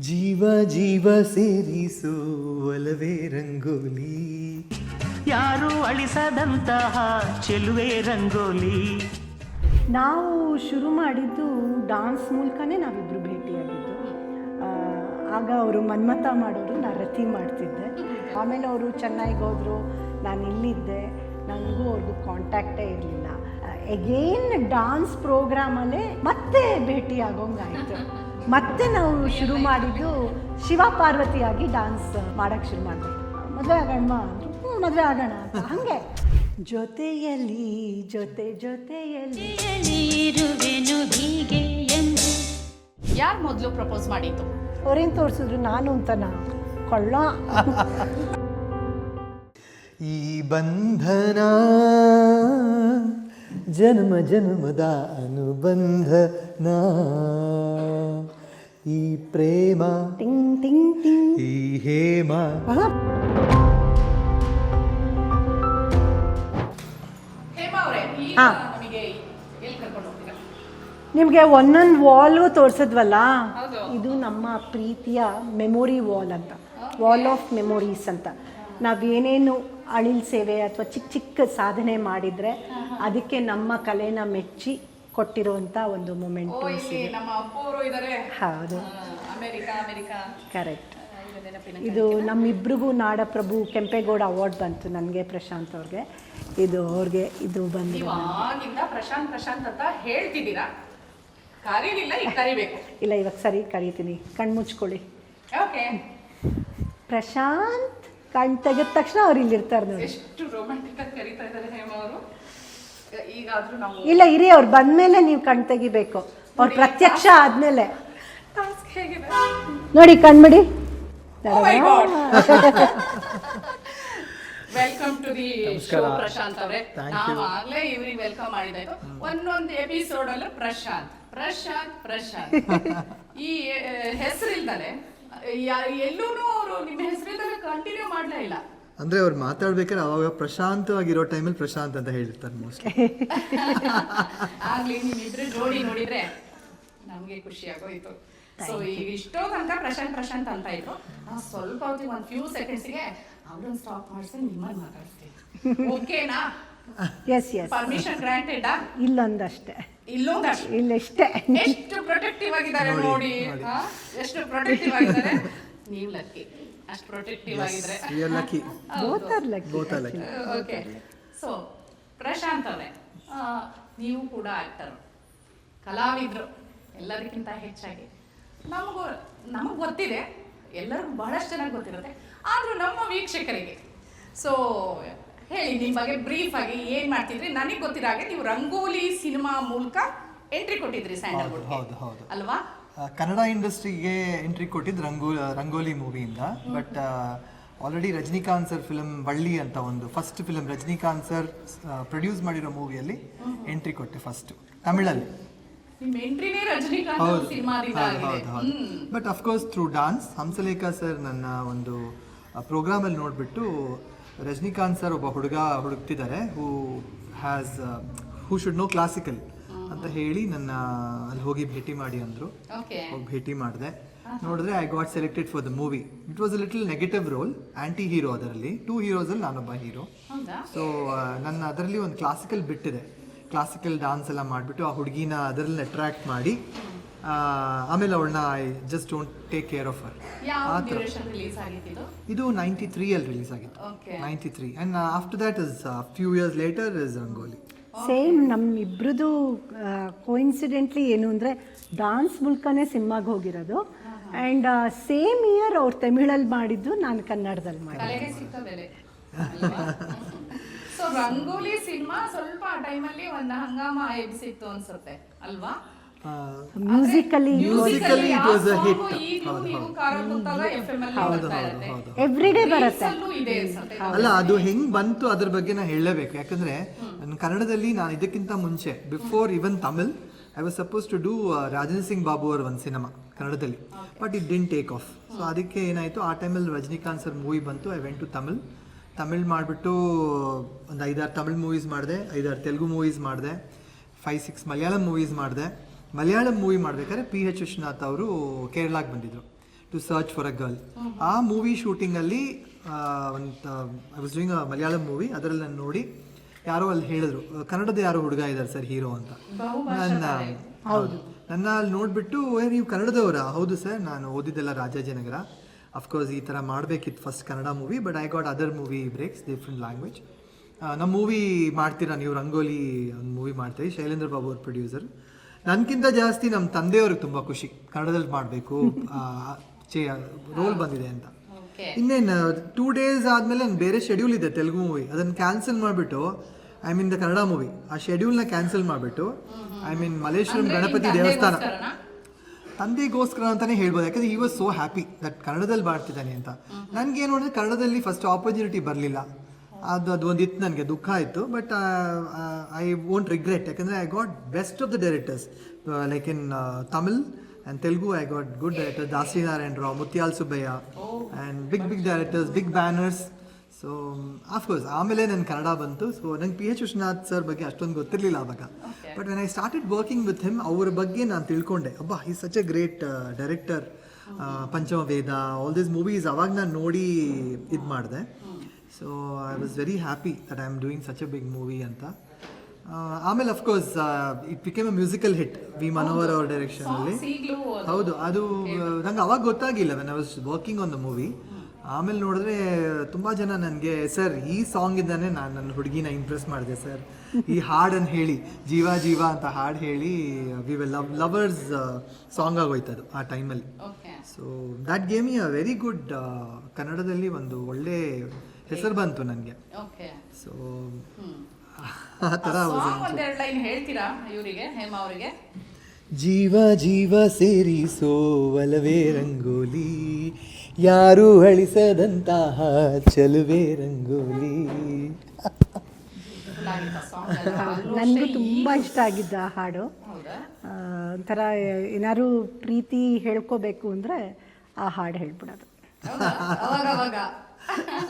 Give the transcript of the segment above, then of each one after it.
ಜೀವ ಜೀವ ಸೇರಿಸು ಒಲವೇ ರಂಗೋಲಿ. ಯಾರು ಅಳಿಸದಂತಹ ಚೆಲುವೆ ರಂಗೋಲಿ. ನಾವು ಶುರು ಮಾಡಿದ್ದು ಡಾನ್ಸ್ ಮೂಲಕನೇ ನಾವಿಬ್ಬರು ಭೇಟಿಯಾಗಿದ್ದು. ಆಗ ಅವರು ಮನ್ಮತ ಮಾಡೋರು ನಾನು ರತಿ ಮಾಡ್ತಿದ್ದೆ. ಆಮೇಲೆ ಅವರು ಚೆನ್ನೈಗೆ ಹೋದರು ನಾನು ಇಲ್ಲಿದ್ದೆ. ನನಗೂ ಅವ್ರಿಗೂ ಕಾಂಟ್ಯಾಕ್ಟೇ ಇರಲಿಲ್ಲ. ಎಗೇನ್ ಡಾನ್ಸ್ ಪ್ರೋಗ್ರಾಮಲ್ಲೇ ಮತ್ತೆ ಭೇಟಿ ಆಗೋಂಗಾಯಿತು ಮತ್ತೆ ನಾವು ಶುರು ಮಾಡಿದ್ದು ಶಿವ ಪಾರ್ವತಿಯಾಗಿ ಡಾನ್ಸ್ ಮಾಡೋಕ್ಕೆ ಶುರು ಮಾಡಿದೆ ಮದುವೆ ಆಗೋಣ ಅಂದರು ಹ್ಞೂ ಮದುವೆ ಆಗೋಣ ಅಂತ. ಹಾಗೆ. ಜೊತೆಯಲ್ಲಿ ಜೊತೆ ಜೊತೆಯಲ್ಲಿ. ಇರುವೆನು ಹೀಗೆ ಎಂದು. ಯಾರು ಮೊದಲು ಪ್ರಪೋಸ್ ಮಾಡಿದ್ದು? ಅವ್ರೇನು ತೋರಿಸಿದ್ರು? ನಾನು ಅಂತನ? ಕೊಳ್ಳ. ಈ ಬಂಧನ ಜನ್ಮ ಜನ್ಮದ ಅನುಬಂಧನ. ಈ ಪ್ರೇಮ ಟಿಂಗ್ ಟಿಂಗ್ ಟಿಂಗ್. ಈ ಹೇಮ. ಹಾ. ನಮಗೆ ಒಂದೊಂದು ವಾಲು ತೋರಿಸಿದ್ವಲ್ಲ. ಇದು ನಮ್ಮ ಪ್ರೀತಿಯ ಮೆಮೊರಿ ವಾಲ್ ಅಂತ. ವಾಲ್ ಆಫ್ ಮೆಮೊರೀಸ್ ಅಂತ. ನಾವೇನೇನು ಅಳಿಲ್ ಸೇವೆ ಅಥವಾ ಚಿಕ್ಕ ಚಿಕ್ಕ ಸಾಧನೆ ಮಾಡಿದರೆ ಅದಕ್ಕೆ ನಮ್ಮ ಕಲೆನ ಮೆಚ್ಚಿ ಕೊಟ್ಟಿರುವಂಥ ಒಂದು ಮೊಮೆಂಟ್ ಹೌದು. ಕರೆಕ್ಟ್ ಇದು ನಮ್ಮಿಬ್ರಿಗೂ ನಾಡಪ್ರಭು ಕೆಂಪೇಗೌಡ ಅವಾರ್ಡ್ ಬಂತು ನನಗೆ ಪ್ರಶಾಂತ್ ಅವ್ರಿಗೆ. ಇದು ಅವ್ರಿಗೆ ಇದು ಬಂದು ಪ್ರಶಾಂತ್ ಪ್ರಶಾಂತ್ ಅಂತ ಹೇಳ್ತಿದ್ದೀರಾ? ಇಲ್ಲ ಇವಾಗ ಸರಿ ಕರಿತೀನಿ. ಕಣ್ಣು ಮುಚ್ಕೊಳ್ಳಿ. ಓಕೆ. ಪ್ರಶಾಂತ್ ಕಣ್ ತೆಗೆದ ತಕ್ಷಣ ಅವ್ರು ಇಲ್ಲಿರ್ತಾರೆ ನೋಡಿ ಎಷ್ಟು ರೊಮ್ಯಾಂಟಿಕ್ ಆಗಿ ಕರೀತಾ ಇದ್ದಾರೆ ಹೇಮಾ ಅವರು ನಾವು ಇಲ್ಲ ಇರಿ ಅವ್ರು ಬಂದ್ಮೇಲೆ ನೀವು ಕಣ್ ತೆಗಿಬೇಕು. ಅವ್ರು ಪ್ರತ್ಯಕ್ಷ ಆದ್ಮೇಲೆ. ಟಾಸ್ಕ್ ಹೇಗಿದೆ? ನೋಡಿ ಕಣ್ಬಿಡಿ welcome to the show Prashanth ಅವರೇ. ನಾವು ಆಗ್ಲೇ ಇವ್ರಿಗೆ ವೆಲ್ಕಮ್ ಮಾಡಿದಾಯ್ತು ಒಂದೊಂದು ಎಪಿಸೋಡ್ ಅಲ್ಲೂ ಪ್ರಶಾಂತ್. ಪ್ರಶಾಂತ್ ಪ್ರಶಾಂತ್. ಈ ಹೆಸರಿಲ್ದಲೆ ಎಲ್ಲೂ ಅವರು ನಿಮ್ಮ ಹೆಸರಿಲ್ದಲೆ ಕಂಟಿನ್ಯೂ ಮಾಡ್ಲೇ ಇಲ್ಲ. ಅಂದ್ರೆ ಅವ್ರು ಮಾತಾಡ್ಬೇಕಾದ್ರೆ ಅವಾಗ ಪ್ರಶಾಂತವಾಗಿರೋ ಟೈಮಲ್ಲಿ ಪ್ರಶಾಂತ್ ಅಂತ ಹೇಳಿರ್ತಾರೆ ಮೋಸ್ಟ್ಲಿ ಆಗ್ಲಿ ಜೋಡಿ ನೋಡಿದ್ರೆ ನಮ್ಗೆ ಖುಷಿ ಆಗೋಯ್ತು. ಸೊ ಈಗ ಇಷ್ಟೋ ತನಕ ಪ್ರಶಾಂತ್ ಪ್ರಶಾಂತ್ ಅಂತ ಇದ್ರು. ನಾವು ಸ್ವಲ್ಪ ಹೊತ್ತಿಗೆ ಒಂದು ಫ್ಯೂ ಸೆಕೆಂಡ್ಸ್ಗೆ ಅವ್ರನ್ನ ಸ್ಟಾಪ್ ಮಾಡಿಸಿ ನಿಮ್ಮನ್ನ ಮಾತಾಡ್ತೀವಿ ಓಕೆನಾ ಎಸ್ ಎಸ್ ಪರ್ಮಿಷನ್ ಗ್ರಾಂಟೆಡ್ ಇಲ್ಲೊಂದಷ್ಟೇ. ಇಲ್ಲೊಂದಷ್ಟು? ಇಲ್ಲಷ್ಟೇ. ಎಷ್ಟು ಪ್ರೊಟೆಕ್ಟಿವ್ ಆಗಿದ್ದಾರೆ ನೋಡಿ ಎಷ್ಟು ಪ್ರೊಟೆಕ್ಟಿವ್ ಆಗಿದ್ದಾರೆ. ನೀವು ಲಕ್ಕಿ ಪ್ರೊಟೆಕ್ಟಿವ್ ಆಗಿದ್ರೆ. Lucky both are lucky both lucky okay so Prashanth ಅವರೇ ಆ, ನೀವು ಕೂಡ ಆಕ್ಟರ್ ಕಲಾವಿದ್ರು ಎಲ್ಲರಿಗಿಂತ ಹೆಚ್ಚಾಗಿ. ನಮಗೂ ನಮಗೆ ಗೊತ್ತಿದೆ ಎಲ್ಲರಿಗೂ ಬಹಳಷ್ಟು ಚೆನ್ನಾಗಿ ಗೊತ್ತಿರುತ್ತೆ. ಆದರೂ ನಮ್ಮ ವೀಕ್ಷಕರಿಗೆ. ಸೊ ಹೇಳಿ ನಿಮ್ಮ ಬಗ್ಗೆ ಬ್ರೀಫ್ ಆಗಿ ಏನ್ ಮಾಡ್ತಿದ್ರಿ? ನನಗೆ ಗೊತ್ತಿರೋ ಹಾಗೆ ನೀವು ರಂಗೋಲಿ ಸಿನಿಮಾ ಮೂಲಕ ಎಂಟ್ರಿ ಕೊಟ್ಟಿದ್ರಿ ಸ್ಯಾಂಡಲ್ವುಡ್ ಹೌದು, ಹೌದು. ಅಲ್ವಾ? ಕನ್ನಡ ಇಂಡಸ್ಟ್ರಿಗೆ ಎಂಟ್ರಿ ಕೊಟ್ಟಿದ್ದು ರಂಗೋ Rangoli ಮೂವಿಯಿಂದ but already Rajinikanth sir film Valli ಅಂತ ಒಂದು first film Rajinikanth sir produce ಮಾಡಿರೋ ಮೂವಿಯಲ್ಲಿ ಎಂಟ್ರಿ ಕೊಟ್ಟೆ first ತಮಿಳಲ್ಲಿ. But of course through dance Hamsalekha sir ನನ್ನ ಒಂದು ಪ್ರೋಗ್ರಾಮಲ್ಲಿ ನೋಡಿಬಿಟ್ಟು ರಜನಿಕಾಂತ್ ಸರ್ ಒಬ್ಬ ಹುಡುಗ ಹುಡುಕ್ತಿದ್ದಾರೆ who has who should know classical ಅಂತ ಹೇಳಿ ನನ್ನ ಅಲ್ಲಿ ಹೋಗಿ ಭೇಟಿ ಮಾಡಿ ಅಂದರು. ಓಕೆ ಹೋಗಿ ಭೇಟಿ ಮಾಡಿದೆ. ನೋಡಿದ್ರೆ I got selected for the movie it was a little negative role anti hero ಅದರಲ್ಲಿ ಟೂ ಹೀರೋಸಲ್ಲಿ ನಾನೊಬ್ಬ ಹೀರೋ ಸೊ ನನ್ನ ಅದರಲ್ಲಿ ಒಂದು ಕ್ಲಾಸಿಕಲ್ ಬಿಟ್ಟಿದೆ. ಕ್ಲಾಸಿಕಲ್ ಡಾನ್ಸ್ ಎಲ್ಲ ಮಾಡಿಬಿಟ್ಟು ಆ ಹುಡುಗಿನ ಅದರಲ್ಲಿ ಅಟ್ರಾಕ್ಟ್ ಮಾಡಿ ಆಮೇಲೆ ಅವಳನ್ನ I just don't take care of her ಆ ಥರ. ಇದು ನೈಂಟಿ ತ್ರೀಯಲ್ಲಿ ರಿಲೀಸ್ ಆಗಿತ್ತು. Ninety three and after that is few years later is Rangoli same ನಮ್ಮಿಬ್ರದ್ದು coincidentally ಏನು ಅಂದರೆ ಡಾನ್ಸ್ ಮೂಲಕನೇ ಸಿನಿಮಾಗೆ ಹೋಗಿರೋದು. ಆ್ಯಂಡ್ ಸೇಮ್ ಇಯರ್ ಅವ್ರು ತಮಿಳಲ್ಲಿ ಮಾಡಿದ್ದು ನಾನು ಕನ್ನಡದಲ್ಲಿ ಮಾಡಿದ್ದೆ. ಸೊ ರಂಗೋಲಿ ಸಿನಿಮಾ ಸ್ವಲ್ಪ ಟೈಮಲ್ಲಿ ಒಂದು ಹಂಗಾಮ ಎಬ್ಸಿತ್ತು ಅನ್ಸುತ್ತೆ ಅಲ್ವಾ? Musically musically it was a hit ಹೌದು ಹೌದು. ಹೌದು ಕೂತಾಗ ಎಫ್ ಎಂ ಅಲ್ಲಿ ಬರ್ತಾ ಇರುತ್ತೆ. ಎವ್ರಿ ಡೇ ಬರುತ್ತೆ. ಅಲ್ಲೂ ಅದು ಹೆಂಗ್ ಬಂತು ಅದ್ರ ಬಗ್ಗೆ ನಾ ಹೇಳಲೇಬೇಕು ಯಾಕಂದ್ರೆ ನನ್ನ ಕನ್ನಡದಲ್ಲಿ ನಾನು ಇದಕ್ಕಿಂತ ಮುಂಚೆ before even Tamil I was suppose to do Rajendra Singh Babu ಅವರ ಒಂದು ಸಿನಿಮಾ ಕನ್ನಡದಲ್ಲಿ. But it didn't take off so ಅದಕ್ಕೆ ಏನಾಯಿತು ಆ ಟೈಮಲ್ಲಿ ರಜನಿಕಾಂತ್ ಸರ್ ಮೂವಿ ಬಂತು I went to Tamil Tamil ಮಾಡಿಬಿಟ್ಟು ಒಂದು ಐದಾರು ತಮಿಳ್ ಮೂವೀಸ್ ಮಾಡಿದೆ ಐದಾರು ತೆಲುಗು ಮೂವೀಸ್ ಮಾಡಿದೆ ಫೈವ್ ಸಿಕ್ಸ್ ಮಲಯಾಳಂ ಮೂವೀಸ್ ಮಾಡಿದೆ. ಮಲಯಾಳಂ ಮೂವಿ ಮಾಡಬೇಕಾದ್ರೆ ಪಿ ಎಚ್ ವಿಶ್ವನಾಥ್ ಅವರು ಕೇರಳಕ್ಕೆ ಬಂದಿದ್ದರು to search for a girl ಆ ಮೂವಿ ಶೂಟಿಂಗಲ್ಲಿ ಒಂದು I was doing a Malayalam movie ಅದರಲ್ಲಿ ನಾನು ನೋಡಿ ಯಾರೋ ಅಲ್ಲಿ ಹೇಳಿದ್ರು ಕನ್ನಡದ ಯಾರೋ ಹುಡುಗ ಇದ್ದಾರೆ ಸರ್ ಹೀರೋ ಅಂತ. ನನ್ನ ಹೌದು. ನನ್ನ ಅಲ್ಲಿ ನೋಡಿಬಿಟ್ಟು ಏ ನೀವು ಕನ್ನಡದವರಾ? ಹೌದು ಸರ್ ನಾನು ಓದಿದ್ದೆಲ್ಲ ರಾಜಾಜಿನಗರ. ಅಫ್ಕೋರ್ಸ್ ಈ ಥರ ಮಾಡಬೇಕಿತ್ತು first Kannada movie but I got other movie breaks different language ನಮ್ಮ ಮೂವಿ ಮಾಡ್ತೀರಾ ನೀವು ರಂಗೋಲಿ ಒಂದು ಮೂವಿ ಮಾಡ್ತೀರಿ ಶೈಲೇಂದ್ರ ಬಾಬು ಅವ್ರ ಪ್ರೊಡ್ಯೂಸರ್ ನನಗಿಂತ ಜಾಸ್ತಿ ನಮ್ಮ ತಂದೆಯವ್ರಿಗೆ ತುಂಬ ಖುಷಿ. ಕನ್ನಡದಲ್ಲಿ ಮಾಡಬೇಕು. ರೋಲ್ ಬಂದಿದೆ ಅಂತ. ಇನ್ನೇನು ಟೂ ಡೇಸ್ ಆದಮೇಲೆ ನನ್ನ ಬೇರೆ ಶೆಡ್ಯೂಲ್ ಇದೆ ತೆಲುಗು ಮೂವಿ ಅದನ್ನು ಕ್ಯಾನ್ಸಲ್ ಮಾಡಿಬಿಟ್ಟು I mean the Kannada movie ಆ ಶೆಡ್ಯೂಲ್ನ ಕ್ಯಾನ್ಸಲ್ ಮಾಡಿಬಿಟ್ಟು ಐ ಮೀನ್ ಮಲೇಶ್ವರಂ ಗಣಪತಿ ದೇವಸ್ಥಾನ. ತಂದೆಗೋಸ್ಕರ ಅಂತಾನೆ ಹೇಳ್ಬೋದು. ಯಾಕಂದ್ರೆ ಈ ವಾಸ್ ಸೋ ಹ್ಯಾಪಿ ದಟ್ ಕನ್ನಡದಲ್ಲಿ ಮಾಡ್ತಿದ್ದಾನೆ ಅಂತ. ನನಗೇನು ಅಂದರೆ ಕನ್ನಡದಲ್ಲಿ ಫಸ್ಟ್ ಆಪರ್ಚುನಿಟಿ ಬರಲಿಲ್ಲ. ಅದು ಅದು ಒಂದು ಇತ್ತು ನನಗೆ ದುಃಖ ಆಯಿತು. ಬಟ್ ಐ ವೋಂಟ್ ರಿಗ್ರೆಟ್ ಯಾಕಂದರೆ I got best of the directors like in Tamil and Telugu I got good director Dasari Narayana Rao Muthyala Subbaiah and big big directors big banners so of course ಆಮೇಲೆ ನನ್ನ ಕನ್ನಡ ಬಂತು. So ನಂಗೆ P H Vishwanath sir ಬಗ್ಗೆ ಅಷ್ಟೊಂದು ಗೊತ್ತಿರಲಿಲ್ಲ ಆವಾಗ but when I started working with him ಅವ್ರ ಬಗ್ಗೆ ನಾನು ತಿಳ್ಕೊಂಡೆ. ಅಬ್ಬಾ ಈ ಸಚ್ ಎ ಗ್ರೇಟ್ ಡೈರೆಕ್ಟರ್ ಪಂಚಮ ವೇದ ಆಲ್ ದೀಸ್ ಮೂವೀಸ್ ಅವಾಗ ನಾನು ನೋಡಿ ಇದು ಮಾಡಿದೆ. So I was very happy that I am doing such a big movie ಅಂತ ಆಮೇಲೆ of course it became a musical hit V Manohar ಅವ್ರ ಡೈರೆಕ್ಷನಲ್ಲಿ ಅಲ್ಲಿ. ಹೌದು ಅದು ನಂಗೆ ಅವಾಗ ಗೊತ್ತಾಗಿಲ್ಲ when I was working on the movie ಆಮೇಲೆ ನೋಡಿದ್ರೆ ತುಂಬ ಜನ ನನಗೆ ಸರ್ ಈ ಸಾಂಗ್ ಇದ್ದಾನೆ ನಾನು ನನ್ನ ಹುಡುಗಿನ ಇಂಪ್ರೆಸ್ ಮಾಡಿದೆ ಸರ್ ಈ ಹಾಡನ್ನು ಹೇಳಿ ಜೀವ ಜೀವ ಅಂತ ಹಾಡು ಹೇಳಿ we will love lovers song ಆಗೋಯ್ತದು ಆ ಟೈಮಲ್ಲಿ so that game a very good ಕನ್ನಡದಲ್ಲಿ ಒಂದು ಒಳ್ಳೆ ಹೆಸರು ಬಂತು ನನಗೆ. ಓಕೆ. ಸೊ ಆ ಥರ ಒಂದೆರಡು ಲೈನ್ ಹೇಳ್ತೀರಾ ಇವರಿಗೆ ಹೇಮ ಅವರಿಗೆ? ಜೀವ ಜೀವ ಸೇರಿ ಸೋವಲವೇ ರಂಗೋಲಿ ಯಾರು ಅಳಿಸದಂತಹ ಚಲುವೆ ರಂಗೋಲಿ. ನನಗೆ ತುಂಬ ಇಷ್ಟ ಆಗಿದ್ದ ಆ ಹಾಡು. ಆ, ಒಂಥರ ಏನಾದ್ರು ಪ್ರೀತಿ ಹೇಳ್ಕೋಬೇಕು ಅಂದರೆ ಆ ಹಾಡು ಹೇಳ್ಬಿಡೋದು. ಅವಾಗ ಅವಾಗ.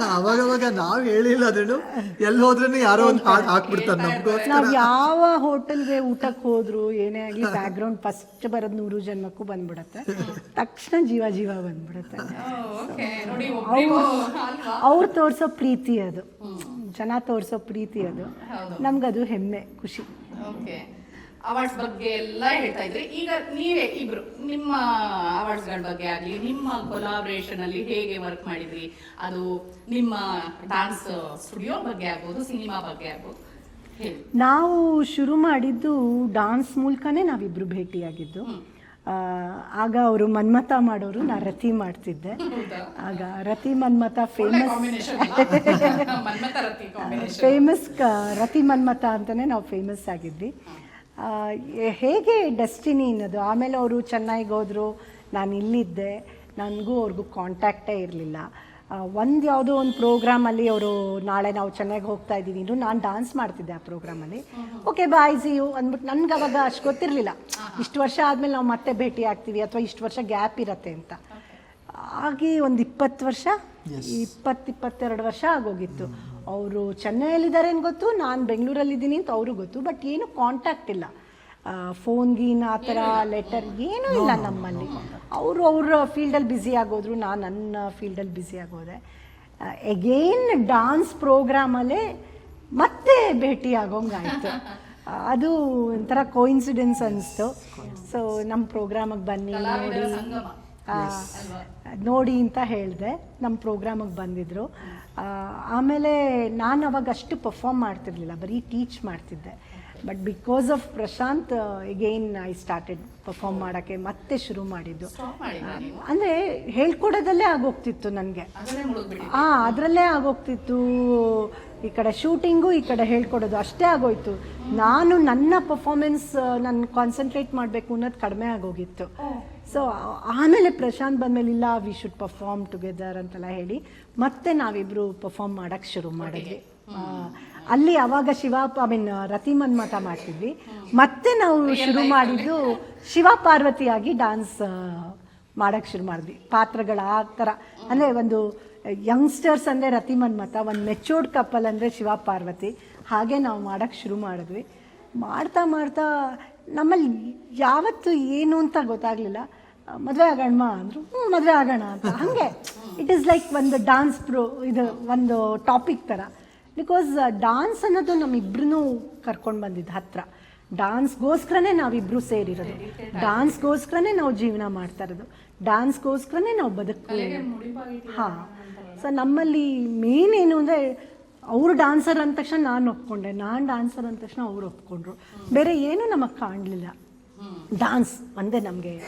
ಅವಾಗವಾಗ ನಾವ್ ಹೇಳಿಲ್ಲ ಅದನ್ನು. ಎಲ್ಲಿ ಹೋದ್ರೂ ಯಾರೋ ಒಂದು ಹಾಡು ಹಾಕ್ಬಿಡ್ತಾರೆ ನಮಗೋಸ್ಕರ ನಾವು ಯಾವ ಹೋಟೆಲ್ಗೆ ಊಟಕ್ಕೆ ಹೋದ್ರು ಏನೇ ಆಗಲಿ ಬ್ಯಾಕ್ಗ್ರೌಂಡ್ ಫಸ್ಟ್ ಬರೋದು ನೂರು ಜನ್ಮಕ್ಕೂ ಬಂದ್ಬಿಡತ್ತೆ. ತಕ್ಷಣ ಜೀವ ಜೀವ ಬಂದ್ಬಿಡತ್ತೆ. ಅವ್ರು ತೋರಿಸೋ ಪ್ರೀತಿ ಅದು. ಜನ ತೋರಿಸೋ ಪ್ರೀತಿ ಅದು. ನಮ್ಗದು ಹೆಮ್ಮೆ ಖುಷಿ. ಓಕೆ. ಅವಾರ್ಡ್ಸ್ ಬಗ್ಗೆ ಎಲ್ಲ ಹೇಳ್ತಾ ಇದ್ರಿ. ಈಗ ನೀವೇ ಇಬ್ರು ನಿಮ್ಮ ಅವಾರ್ಡ್ಸ್ಗಳ ಬಗ್ಗೆ ಆಗಲಿ ನಿಮ್ಮ ಕೊಲಾಬ್ರೇಷನ್ ಅಲ್ಲಿ ಹೇಗೆ ವರ್ಕ್ ಮಾಡಿದ್ರಿ? ಅದು ನಿಮ್ಮ ಡಾನ್ಸ್ ಸ್ಟುಡಿಯೋ ಬಗ್ಗೆ ಆಗ್ಬೋದು ಸಿನಿಮಾ ಬಗ್ಗೆ ಆಗ್ಬೋದು. ನಾವು ಶುರು ಮಾಡಿದ್ದು ಡಾನ್ಸ್ ಮೂಲಕನೇ ನಾವಿಬ್ರು ಭೇಟಿಯಾಗಿದ್ದು. ಆಗ ಅವರು ಮನ್ಮಥ ಮಾಡೋರು ನಾ ರತಿ ಮಾಡ್ತಿದ್ದೆ. ಆಗ ರತಿ ಮನ್ಮಥ ಫೇಮಸ್ ಫೇಮಸ್ ರತಿ ಮನ್ಮಥ ಅಂತಲೇ ನಾವು ಫೇಮಸ್ ಆಗಿದ್ವಿ. ಹೇಗೆ ಡೆಸ್ಟಿನಿ ಅನ್ನೋದು? ಆಮೇಲೆ ಅವರು ಚೆನ್ನೈಗೆ ಹೋದರು ನಾನು ಇಲ್ಲಿದ್ದೆ ನನಗೂ ಅವ್ರಿಗೂ ಕಾಂಟ್ಯಾಕ್ಟೇ ಇರಲಿಲ್ಲ. ಒಂದು ಯಾವುದೋ ಒಂದು ಪ್ರೋಗ್ರಾಮಲ್ಲಿ ಅವರು ನಾಳೆ ನಾವು ಚೆನ್ನಾಗಿ ಹೋಗ್ತಾ ಇದ್ದೀವಿ ಇನ್ನು ನಾನು ಡಾನ್ಸ್ ಮಾಡ್ತಿದ್ದೆ ಆ ಪ್ರೋಗ್ರಾಮಲ್ಲಿ ಓಕೆ ಬಾಯ್ ಜಿ ಯು ಅಂದ್ಬಿಟ್ಟು ನನಗೆ ಅವಾಗ ಅಷ್ಟು ಗೊತ್ತಿರಲಿಲ್ಲ. ಇಷ್ಟು ವರ್ಷ ಆದಮೇಲೆ ನಾವು ಮತ್ತೆ ಭೇಟಿ ಆಗ್ತೀವಿ ಅಥವಾ ಇಷ್ಟು ವರ್ಷ ಗ್ಯಾಪ್ ಇರತ್ತೆ ಅಂತ. ಆಗಿ ಒಂದು ಇಪ್ಪತ್ತು ವರ್ಷ? ಇಪ್ಪತ್ತು ಇಪ್ಪತ್ತೆರಡು ವರ್ಷ ಆಗೋಗಿತ್ತು. ಅವರು ಚೆನ್ನೈಯಲ್ಲಿದ್ದಾರೆ ಏನು ಗೊತ್ತು ನಾನು ಬೆಂಗಳೂರಲ್ಲಿದ್ದೀನಿ ಅಂತ ಅವರು ಗೊತ್ತು ಬಟ್ ಏನು ಕಾಂಟ್ಯಾಕ್ಟ್ ಇಲ್ಲ. ಫೋನ್ ಗೀನ್ ಆ ಥರ ಲೆಟರ್ ಏನೂ ಇಲ್ಲ ನಮ್ಮಲ್ಲಿ. ಅವರು ಅವ್ರ ಫೀಲ್ಡಲ್ಲಿ ಬ್ಯುಸಿ ಆಗೋದ್ರು ನಾನು ನನ್ನ ಫೀಲ್ಡಲ್ಲಿ ಬ್ಯುಸಿ ಆಗೋದೆ. ಎಗೇನ್ ಡಾನ್ಸ್ ಪ್ರೋಗ್ರಾಮಲ್ಲೇ ಮತ್ತೆ ಭೇಟಿ ಆಗೋಂಗಾಯಿತು. ಅದು ಒಂಥರ ಕೋಇನ್ಸಿಡೆನ್ಸ್ ಅನಿಸ್ತು. ಸೊ ನಮ್ಮ ಪ್ರೋಗ್ರಾಮಿಗೆ ಬನ್ನಿ ನೋಡಿ. ನೋಡಿ ಅಂತ ಹೇಳಿದೆ ನಮ್ಮ ಪ್ರೋಗ್ರಾಮಿಗೆ ಬಂದಿದ್ದರು ಆ, ಆಮೇಲೆ ನಾನು ಅವಾಗ ಅಷ್ಟು ಪರ್ಫಾರ್ಮ್ ಮಾಡ್ತಿರ್ಲಿಲ್ಲ ಬರೀ ಟೀಚ್ ಮಾಡ್ತಿದ್ದೆ. But because of Prashanth again I started perform ಮಾಡೋಕ್ಕೆ ಮತ್ತೆ ಶುರು ಮಾಡಿದ್ದು. ಅಂದರೆ ಹೇಳ್ಕೊಡೋದಲ್ಲೇ ಆಗೋಗ್ತಿತ್ತು ನನಗೆ. ಹಾಂ ಆ ಅದರಲ್ಲೇ ಆಗೋಗ್ತಿತ್ತು. ಈ ಕಡೆ ಶೂಟಿಂಗು ಈ ಕಡೆ ಹೇಳ್ಕೊಡೋದು ಅಷ್ಟೇ ಆಗೋಯ್ತು. ನಾನು ನನ್ನ ಪರ್ಫಾರ್ಮೆನ್ಸ್ ನಾನು ಕಾನ್ಸಂಟ್ರೇಟ್ ಮಾಡಬೇಕು ಅನ್ನೋದು ಕಡಿಮೆ ಆಗೋಗಿತ್ತು. ಸೊ ಆಮೇಲೆ ಪ್ರಶಾಂತ್ ಬಂದಮೇಲೆ ಇಲ್ಲ ವಿ ಶುಡ್ ಪರ್ಫಾರ್ಮ್ ಟುಗೆದರ್ ಅಂತೆಲ್ಲ ಹೇಳಿ ಮತ್ತೆ ನಾವಿಬ್ರು ಪರ್ಫಾರ್ಮ್ ಮಾಡೋಕ್ಕೆ ಶುರು ಮಾಡಿದ್ವಿ. ಅಲ್ಲಿ ಅವಾಗ ಶಿವ ಐ ಮೀನ್ ರತಿಮನ್ ಮನ್ಮತ ಮಾಡ್ತಿದ್ವಿ. ಮತ್ತೆ ನಾವು ಶುರು ಮಾಡಿದ್ದು ಶಿವ ಪಾರ್ವತಿಯಾಗಿ ಡಾನ್ಸ್ ಮಾಡೋಕ್ಕೆ ಶುರು ಮಾಡಿದ್ವಿ. ಪಾತ್ರಗಳ ಆ ಥರ ಅಂದರೆ ಒಂದು ಯಂಗ್ಸ್ಟರ್ಸ್ ಅಂದರೆ ರತಿಮನ್ ಮತ ಒಂದು ಮೆಚೂರ್ಡ್ ಕಪಲ್ ಅಂದರೆ ಶಿವ ಪಾರ್ವತಿ. ಹಾಗೆ ನಾವು ಮಾಡೋಕ್ಕೆ ಶುರು ಮಾಡಿದ್ವಿ. ಮಾಡ್ತಾ ಮಾಡ್ತಾ ನಮ್ಮಲ್ಲಿ ಯಾವತ್ತು ಏನು ಅಂತ ಗೊತ್ತಾಗಲಿಲ್ಲ. ಮದುವೆ ಆಗೋಣ ಅಂದರು ಹ್ಞೂ ಮದುವೆ ಆಗೋಣ ಅಂತ. ಹಾಗೆ. ಇಟ್ ಈಸ್ ಲೈಕ್ ಒಂದು ಡಾನ್ಸ್ ಪ್ರೋ ಇದು ಒಂದು ಟಾಪಿಕ್ ಥರ ಬಿಕಾಸ್ ಡಾನ್ಸ್ ಅನ್ನೋದು ನಮ್ಮಿಬ್ರು ಕರ್ಕೊಂಡು ಬಂದಿದ್ದು ಹತ್ರ. ಡಾನ್ಸ್ಗೋಸ್ಕರನೇ ನಾವಿಬ್ರು ಸೇರಿರೋದು. ಡಾನ್ಸ್ಗೋಸ್ಕರನೇ ನಾವು ಜೀವನ ಮಾಡ್ತಾ ಇರೋದು. ಡಾನ್ಸ್ಗೋಸ್ಕರನೇ ನಾವು ಬದುಕು ಹಾಂ. ಸೊ ನಮ್ಮಲ್ಲಿ ಮೇನ್ ಏನು ಅಂದರೆ ಅವರು ಡಾನ್ಸರ್ ಅಂದ ತಕ್ಷಣ ನಾನು ಒಪ್ಕೊಂಡೆ. ನಾನು ಡಾನ್ಸರ್ ಅಂದ ತಕ್ಷಣ ಅವ್ರು ಒಪ್ಕೊಂಡ್ರು. ಬೇರೆ ಏನು ನಮಗೆ ಕಾಣಲಿಲ್ಲ. ಡಾನ್ಸ್ ಒಂದೇ ನಮಗೆ.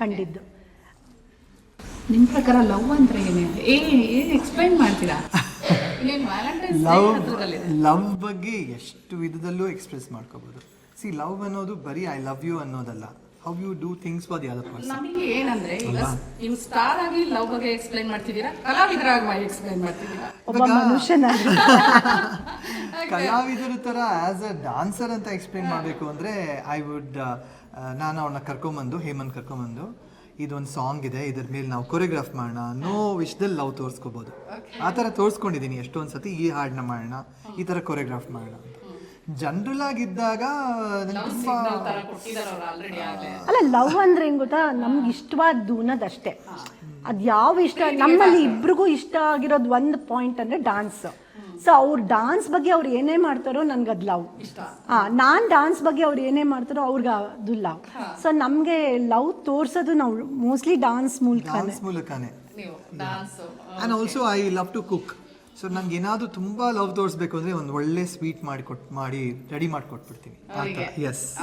ಕಂಡಿದ್ದು. ನಿಮ್ಮ ಪ್ರಕಾರ ಲವ್ ಅಂದ್ರೆ ಏನೇನು ಏ ಏನ್ ಎಕ್ಸ್ಪ್ಲೈನ್ ಮಾಡ್ತೀರಾ? ಲವ್ ಲವ್ ಬಗ್ಗೆ ಎಷ್ಟು ವಿಧದಲ್ಲೂ ಎಕ್ಸ್ಪ್ರೆಸ್ ಮಾಡ್ಕೋಬಹುದು ಸಿ ಲವ್ ಅನ್ನೋದು ಬರೀ I love you ಅನ್ನೋದಲ್ಲ. How you do things for the other person ನಮಗೆ ಏನಂದ್ರೆ ಈಗ ನೀವು ಸ್ಟಾರ್ ಆಗಿ ಲವ್ ಬಗ್ಗೆ ಎಕ್ಸ್ಪ್ಲೈನ್ ಮಾಡ್ತಿದ್ದೀರಾ? ಕಲಾವಿದರಾಗಿ ಎಕ್ಸ್ಪ್ಲೈನ್ ಮಾಡ್ತಿದ್ದೀರಾ? ಒಬ್ಬ ಮನುಷ್ಯನಾಗಿ. ಕಲಾವಿದರ ತರ ಆಸ್ ಅ ಡಾನ್ಸರ್ ಅಂತ ಎಕ್ಸ್ಪ್ಲೈನ್ ಮಾಡಬೇಕು ಅಂದ್ರೆ ಐ ವುಡ್ ನಾನು ಅವನ್ನ ಕರ್ಕೊಂಬಂದು ಹೇಮಂತ್ ಕರ್ಕೊಂಬಂದು ಇದೊಂದು ಸಾಂಗ್ ಇದೆ ಇದ್ರ ಮೇಲೆ ನಾವು ಕೊರಿಯೋಗ್ರಾಫ್ ಮಾಡೋಣ ನೋ ವಿಷಯದಲ್ಲಿ ಲವ್ ತೋರಿಸ್ಕೋಬೋದು. ಆ ಥರ ತೋರಿಸ್ಕೊಂಡಿದ್ದೀನಿ ಎಷ್ಟೊಂದು ಸತಿ ಈ ಹಾಡನ್ನ ಮಾಡೋಣ ಈ ಥರ ಕೊರಿಯೋಗ್ರಾಫ್ ಮಾಡೋಣ ಜನ್ರಲಾಗಿದ್ದಾಗ ಜನರಲ್ ಆಗಿದ್ದಾಗ ಅಲ್ಲ ಲವ್ ಅಂದ್ರೆ ಹೆಂಗ್ ಗೊತ್ತಾ? ನಮ್ಗೆ ಇಷ್ಟವಾದ್ದು ಅನ್ನೋದಷ್ಟೇ ಅದು ಯಾವ ಇಷ್ಟ? ನಮ್ಮಲ್ಲಿ ಇಬ್ರಿಗೂ ಇಷ್ಟ ಆಗಿರೋದು ಒಂದು ಪಾಯಿಂಟ್ ಅಂದ್ರೆ ಡಾನ್ಸ್ ಸೊ ಅವ್ರ ಡಾನ್ಸ್ ಬಗ್ಗೆ ಅವ್ರು ಏನೇ ಮಾಡ್ತಾರೋ ನನ್ಗೆ ಅದು ಲವ್ ಹಾ ನಾನ್ ಡಾನ್ಸ್ ಬಗ್ಗೆ ಅವ್ರು ಏನೇ ಮಾಡ್ತಾರೋ ಅವ್ರಿಗೆ ಅದು ಲವ್ ಸೊ ನಮ್ಗೆ ಲವ್ ತೋರ್ಸೋದು ನಾವು ಮೋಸ್ಟ್ಲಿ ಡಾನ್ಸ್ ಮೂಲಕ ಡಾನ್ಸ್ ಮೂಲಕನೇ. ನೀವು dance and also I love to cook so ನಂಗೆ ಏನಾದರೂ ತುಂಬಾ ಲವ್ ತೋರಿಸ್ಬೇಕು ಅಂದ್ರೆ ಒಂದು ಒಳ್ಳೆ ಸ್ವೀಟ್ ಮಾಡಿ ಕೊಟ್ ಮಾಡಿ ರೆಡಿ ಎಸ್